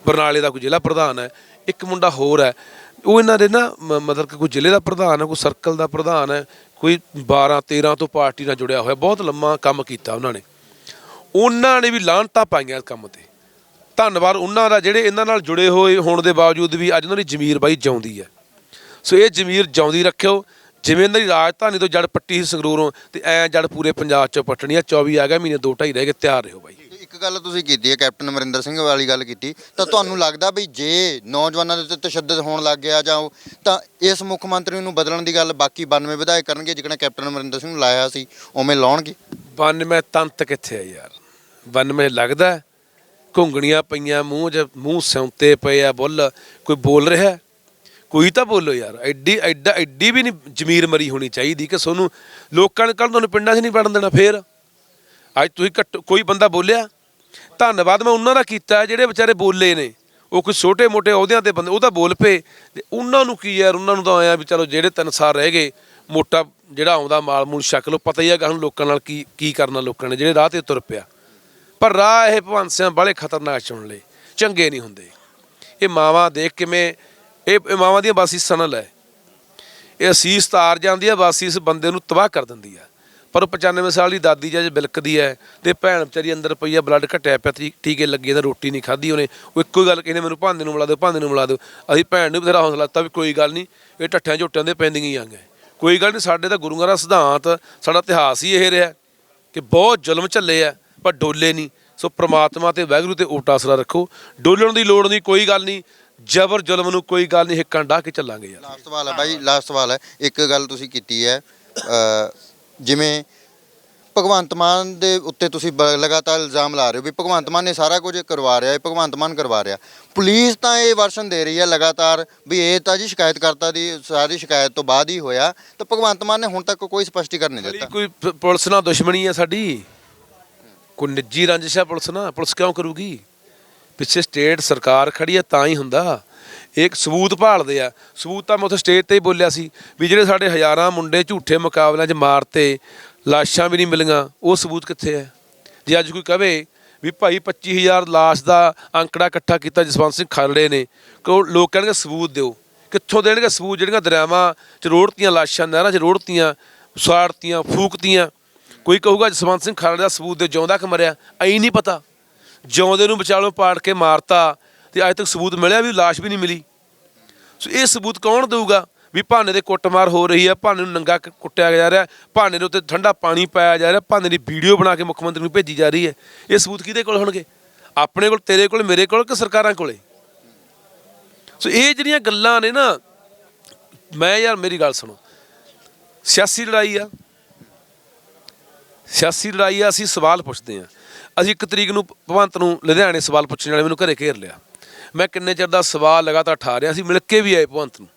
ਬਰਨਾਲੇ ਦਾ ਕੋਈ ਜ਼ਿਲ੍ਹਾ ਪ੍ਰਧਾਨ ਹੈ। ਇੱਕ ਮੁੰਡਾ ਹੋਰ ਹੈ। ਉਹ ਇਹਨਾਂ ਦੇ ਨਾ ਮ- ਮਤਲਬ ਕਿ ਕੋਈ ਜ਼ਿਲ੍ਹੇ ਦਾ ਪ੍ਰਧਾਨ ਹੈ ਕੋਈ ਸਰਕਲ ਦਾ ਪ੍ਰਧਾਨ ਹੈ ਕੋਈ 12 13 ਤੋਂ ਪਾਰਟੀ ਨਾਲ ਜੁੜਿਆ ਹੋਇਆ। ਬਹੁਤ ਲੰਮਾ ਕੰਮ ਕੀਤਾ ਉਹਨਾਂ ਨੇ। ਉਹਨਾਂ ਨੇ ਵੀ ਲਾਹਨਤਾਂ ਪਾਈਆਂ ਇਸ ਕੰਮ ਤੇ। ਧੰਨਵਾਦ ਉਹਨਾਂ ਦਾ ਜਿਹੜੇ ਇਹਨਾਂ ਨਾਲ ਜੁੜੇ ਹੋਏ ਹੋਣ ਦੇ ਬਾਵਜੂਦ ਵੀ ਅੱਜ ਉਹਨਾਂ ਦੀ ਜ਼ਮੀਰ ਬਾਈ ਜਿਉਂਦੀ ਹੈ। ਸੋ ਇਹ ਜ਼ਮੀਰ ਜਿਉਂਦੀ ਰੱਖਿਓ। ਜਿਵੇਂ ਇਹਨਾਂ ਦੀ ਰਾਜਧਾਨੀ ਤੋਂ ਜੜ ਪੱਟੀ ਸੀ ਸੰਗਰੂਰੋਂ ਤੇ ਐ ਜੜ ਪੂਰੇ ਪੰਜਾਬ ਚੋਂ ਪੱਟਣੀ ਆ 24 ਆ ਗਿਆ ਮਹੀਨੇ ਦੋ ਢਾਈ ਰਹਿ ਗਏ ਤਿਆਰ ਰਹੋ ਬਾਈ ਇੱਕ ਗੱਲ ਤੁਸੀਂ ਕੀਤੀ ਹੈ ਕੈਪਟਨ ਅਮਰਿੰਦਰ ਸਿੰਘ ਵਾਲੀ ਗੱਲ ਕੀਤੀ ਤਾਂ ਤੁਹਾਨੂੰ ਲੱਗਦਾ ਵੀ ਜੇ ਨੌਜਵਾਨਾਂ ਦੇ ਉੱਤੇ ਤਸ਼ੱਦਦ ਹੋਣ ਲੱਗ ਗਿਆ ਜਾਂ ਉਹ ਤਾਂ ਇਸ ਮੁੱਖ ਮੰਤਰੀ ਨੂੰ ਬਦਲਣ ਦੀ ਗੱਲ ਬਾਕੀ 92 ਵਿਧਾਇਕ ਕਰਨਗੇ ਜਿਕਣਾ ਕੈਪਟਨ ਅਮਰਿੰਦਰ ਸਿੰਘ ਨੂੰ ਲਾਇਆ ਸੀ ਉਵੇਂ ਲਾਉਣਗੇ 92 ਤੰਤ ਕਿੱਥੇ ਆ ਯਾਰ 92 ਲੱਗਦਾ? ਘੁੰਗਣੀਆਂ ਪਈਆਂ ਮੂੰਹ 'ਚ ਮੂੰਹ ਸਿਉਂਤੇ ਪਏ ਆ ਬੁੱਲ ਕੋਈ ਬੋਲ ਰਿਹਾ? ਕੋਈ ਤਾਂ ਬੋਲੋ ਯਾਰ, ਐਡੀ, ਐਡਾ, ਐਡੀ ਵੀ ਨਹੀਂ ਜ਼ਮੀਰ ਮਰੀ ਹੋਣੀ ਚਾਹੀਦੀ ਕਿ ਤੁਹਾਨੂੰ ਲੋਕਾਂ ਨੇ ਕੱਲ ਤੁਹਾਨੂੰ ਪਿੰਡਾਂ 'ਚ ਨਹੀਂ ਵੜਨ ਦੇਣਾ ਫੇਰ। ਅੱਜ ਤੁਸੀਂ ਘੱਟ, ਕੋਈ ਬੰਦਾ ਬੋਲਿਆ? ਧੰਨਵਾਦ, ਮੈਂ ਉਹਨਾਂ ਦਾ ਕੀਤਾ ਜਿਹੜੇ ਵਿਚਾਰੇ ਬੋਲੇ ਨੇ। ਉਹ ਕੋਈ ਛੋਟੇ ਮੋਟੇ ਅਹੁਦਿਆਂ ਤੇ ਬੰਦੇ, ਉਹ ਤਾਂ ਬੋਲ ਪਏ। ਤੇ ਉਹਨਾਂ ਨੂੰ ਕੀ ਯਾਰ, ਉਹਨਾਂ ਨੂੰ ਤਾਂ ਆਇਆ ਵੀ ਚਲੋ ਜਿਹੜੇ ਤਿੰਨ ਸਾਲ ਰਹਿ ਗਏ, ਮੋਟਾ ਜਿਹੜਾ ਆਉਂਦਾ ਮਾਲ ਮੂਲ ਛਕ ਲਓ, ਪਤਾ ਹੀ ਹੈਗਾ ਹੁਣ ਲੋਕਾਂ ਨਾਲ ਕੀ ਕੀ ਕਰਨਾ ਲੋਕਾਂ ਨੇ, ਜਿਹੜੇ ਰਾਹ ਤੇ ਤੁਰ ਪਿਆ। ਪਰ ਰਾਹ ਇਹ ਭਗਵੰਤ ਸਿੰਘ ਬਾਲੇ ਖਤਰਨਾਕ ਚੁਣ ਲਏ, ਚੰਗੇ ਨਹੀਂ ਹੁੰਦੇ। ਇਹ ਮਾਵਾਂ ਦੇਖ ਕਿਵੇਂ ਇਹ ਇਹ ਮਾਵਾਂ ਦੀਆਂ ਬਾਸੀ ਸਨਲ ਹੈ। ਇਹ ਅਸੀਸ ਤਾਰ ਜਾਂਦੀ ਹੈ, ਬਾਸੀ ਇਸ ਬੰਦੇ ਨੂੰ ਤਬਾਹ ਕਰ ਦਿੰਦੀ ਹੈ। ਪਰ ਉਹ 95 ਸਾਲ ਦੀ ਦਾਦੀ ਜਦ ਬਿਲਕਦੀ ਹੈ ਤੇ ਭੈਣ ਵਿਚਾਰੀ ਅੰਦਰ ਪਈ ਆ ਬਲੱਡ ਘਟਿਆ ਪਿਆ, ਟੀ- ਟੀਕੇ ਲੱਗੇ ਤਾਂ ਰੋਟੀ ਨਹੀਂ ਖਾਧੀ ਉਹਨੇ। ਉਹ ਇੱਕੋ ਹੀ ਗੱਲ ਕਹਿੰਦੇ, ਮੈਨੂੰ ਭਾਂਦੇ ਨੂੰ ਮਿਲਾ ਦਿਓ ਭਾਂਦੇ ਨੂੰ ਮਿਲਾ ਦਿਓ। ਅਸੀਂ ਭੈਣ ਨੂੰ ਵੀ ਬਥੇਰਾ ਹੌਸਲਾ ਦਿੱਤਾ ਵੀ ਕੋਈ ਗੱਲ ਨਹੀਂ, ਇਹ ਢੱਠਿਆਂ ਝੋਟਿਆਂ ਦੇ ਪੈਂਦੀਆਂ ਹੀ ਆਂਗੇ ਕੋਈ ਗੱਲ ਨਹੀਂ, ਸਾਡੇ ਤਾਂ ਗੁਰੂਆਂ ਦਾ ਸਿਧਾਂਤ, ਸਾਡਾ ਇਤਿਹਾਸ ਹੀ ਇਹ ਰਿਹਾ ਕਿ ਬਹੁਤ ਜ਼ੁਲਮ ਝੱਲੇ ਆ, ਪਰ ਡੋਲੇ ਨਹੀਂ। ਸੋ ਪ੍ਰਮਾਤਮਾ ਤੇ ਵਾਹਿਗੁਰੂ ਤੇ ਓਟਾਸਰਾ ਰੱਖੋ। ਡੋਲਣ ਦੀ ਲੋੜ ਨਹੀਂ, ਕੋਈ ਗੱਲ ਨਹੀਂ। ਜ਼ਬਰ ਜ਼ੁਲਮ ਨੂੰ ਕੋਈ ਗੱਲ ਨਹੀਂ ਹਿੱਕਾਂ ਡਾਹ ਕੇ ਚੱਲਾਂਗੇ ਯਾਰ। ਲਾਸਟ ਸਵਾਲ ਹੈ ਬਾਈ ਲਾਸਟ ਸਵਾਲ ਹੈ। ਇੱਕ ਗੱਲ ਤੁਸੀਂ ਕੀਤੀ ਹੈ ਅ, ਜਿਵੇਂ ਭਗਵੰਤ ਮਾਨ ਦੇ ਉੱਤੇ ਤੁਸੀਂ ਬ- ਲਗਾਤਾਰ ਇਲਜ਼ਾਮ ਲਾ ਰਹੇ ਹੋ ਵੀ ਭਗਵੰਤ ਮਾਨ ਨੇ ਸਾਰਾ ਕੁਝ ਕਰਵਾ ਰਿਹਾ ਹੈ ਭਗਵੰਤ ਮਾਨ ਕਰਵਾ ਰਿਹਾ। ਪੁਲਿਸ ਤਾਂ ਇਹ ਵਰਸ਼ਨ ਦੇ ਰਹੀ ਹੈ ਲਗਾਤਾਰ ਵੀ ਇਹ ਤਾਂ ਜੀ ਸ਼ਿਕਾਇਤਕਰਤਾ ਦੀ ਸਾਰੀ ਸ਼ਿਕਾਇਤ ਤੋਂ ਬਾਅਦ ਹੀ ਹੋਇਆ ਤਾਂ ਭਗਵੰਤ ਮਾਨ ਨੇ ਹੁਣ ਤੱਕ ਕੋਈ ਸਪਸ਼ਟੀਕਰਨ ਨਹੀਂ ਦਿੱਤਾ। ਕੋਈ ਪ- ਪੁਲਿਸ ਨਾਲ ਦੁਸ਼ਮਣੀ ਹੈ ਸਾਡੀ? ਕੋਈ ਨਿੱਜੀ ਰੰਜਿਸ਼ ਹੈ ਪੁਲਿਸ ਨਾਲ? ਪੁਲਿਸ ਕਿਉਂ ਕਰੂਗੀ? ਪਿੱਛੇ ਸਟੇਟ ਸਰਕਾਰ ਖੜੀ ਹੈ ਤਾਂ ਹੀ ਹੁੰਦਾ। ਇਹ ਇੱਕ ਸਬੂਤ ਭਾਲਦੇ ਆ। ਸਬੂਤ ਤਾਂ ਮੈਂ ਉੱਥੇ ਸਟੇਜ ਤੇ ਹੀ ਬੋਲਿਆ ਸੀ ਵੀ ਜਿਹੜੇ ਸਾਡੇ ਹਜ਼ਾਰਾਂ ਮੁੰਡੇ ਝੂਠੇ ਮੁਕਾਬਲਿਆਂ 'ਚ ਮਾਰਤੇ, ਲਾਸ਼ਾਂ ਵੀ ਨਹੀਂ ਮਿਲੀਆਂ, ਉਹ ਸਬੂਤ ਕਿੱਥੇ ਹੈ? ਜੇ ਅੱਜ ਕੋਈ ਕਵੇ ਵੀ ਭਾਈ 25000 ਲਾਸ਼ ਦਾ ਅੰਕੜਾ ਇਕੱਠਾ ਕੀਤਾ ਜਸਵੰਤ ਸਿੰਘ ਖਾਲੜੇ ਨੇ, ਕੋ ਲੋਕ ਕਹਿਣਗੇ ਸਬੂਤ ਦਿਓ। ਕਿੱਥੋਂ ਦੇਣਗੇ ਸਬੂਤ? ਜਿਹੜੀਆਂ ਦਰਿਆਵਾਂ 'ਚ ਰੋੜਤੀਆਂ, ਲਾਸ਼ਾਂ ਨਹਿਰਾਂ 'ਚ ਰੋੜਤੀਆਂ ਸਾੜਤੀਆਂ ਫੂਕਤੀਆਂ, ਕੋਈ ਕਹੂਗਾ ਜਸਵੰਤ ਸਿੰਘ ਖਾਲੜੇ ਦਾ ਸਬੂਤ ਦੇ ਜਿਉਂਦਾ ਕਿ ਮਰਿਆ, ਐਂ ਨਹੀਂ ਪਤਾ। ਜਿਉਂਦੇ ਨੂੰ ਵਿਚਾਲੋਂ ਪਾੜ ਕੇ ਮਾਰਤਾ ਤੇ ਅੱਜ ਤੱਕ ਸਬੂਤ ਮਿਲਿਆ ਵੀ ਲਾਸ਼ ਵੀ ਨਹੀਂ ਮਿਲੀ। ਸੋ ਇਹ ਸਬੂਤ ਕੌਣ ਦੇਊਗਾ? ਵੀ ਭਾਨੇ ਦੇ ਕੁੱਟਮਾਰ ਹੋ ਰਹੀ ਹੈ, ਭਾਨੇ ਨੂੰ ਨੰਗਾ ਕੁੱਟਿਆ ਜਾ ਰਿਹਾ, ਭਾਨੇ ਦੇ ਉੱਤੇ ਠੰਡਾ ਪਾਣੀ ਪਾਇਆ ਜਾ ਰਿਹਾ, ਭਾਨੇ ਦੀ ਵੀਡੀਓ ਬਣਾ ਕੇ ਮੁੱਖ ਮੰਤਰੀ ਨੂੰ ਭੇਜੀ ਜਾ ਰਹੀ ਹੈ। ਇਹ ਸਬੂਤ ਕਿਹਦੇ ਕੋਲ ਹੋਣਗੇ? ਆਪਣੇ ਕੋਲ, ਤੇਰੇ ਕੋਲ, ਮੇਰੇ ਕੋਲ ਕਿ ਸਰਕਾਰਾਂ ਕੋਲੇ? ਸੋ ਇਹ ਜਿਹੜੀਆਂ ਗੱਲਾਂ ਨੇ ਨਾ, ਮੈਂ ਯਾਰ ਮੇਰੀ ਗੱਲ ਸੁਣੋ। ਸਿਆਸੀ ਲੜਾਈ ਆ। ਸਿਆਸੀ ਲੜਾਈ ਆ, ਅਸੀਂ ਸਵਾਲ ਪੁੱਛਦੇ ਆ। ਅਸੀਂ ਇੱਕ ਤਰੀਕ ਨੂੰ ਭਵੰਤ ਨੂੰ ਲੁਧਿਆਣੇ ਸਵਾਲ ਪੁੱਛਣ ਵਾਲੇ ਮੈਨੂੰ ਘਰੇ ਘੇਰ ਲਿਆ। ਮੈਂ ਕਿੰਨੇ ਚਿਰ ਦਾ ਸਵਾਲ ਲਗਾਤਾਰ ਠਾ ਰਿਹਾ ਸੀ, ਮਿਲ ਕੇ ਵੀ ਆਏ ਭਵੰਤ ਨੂੰ।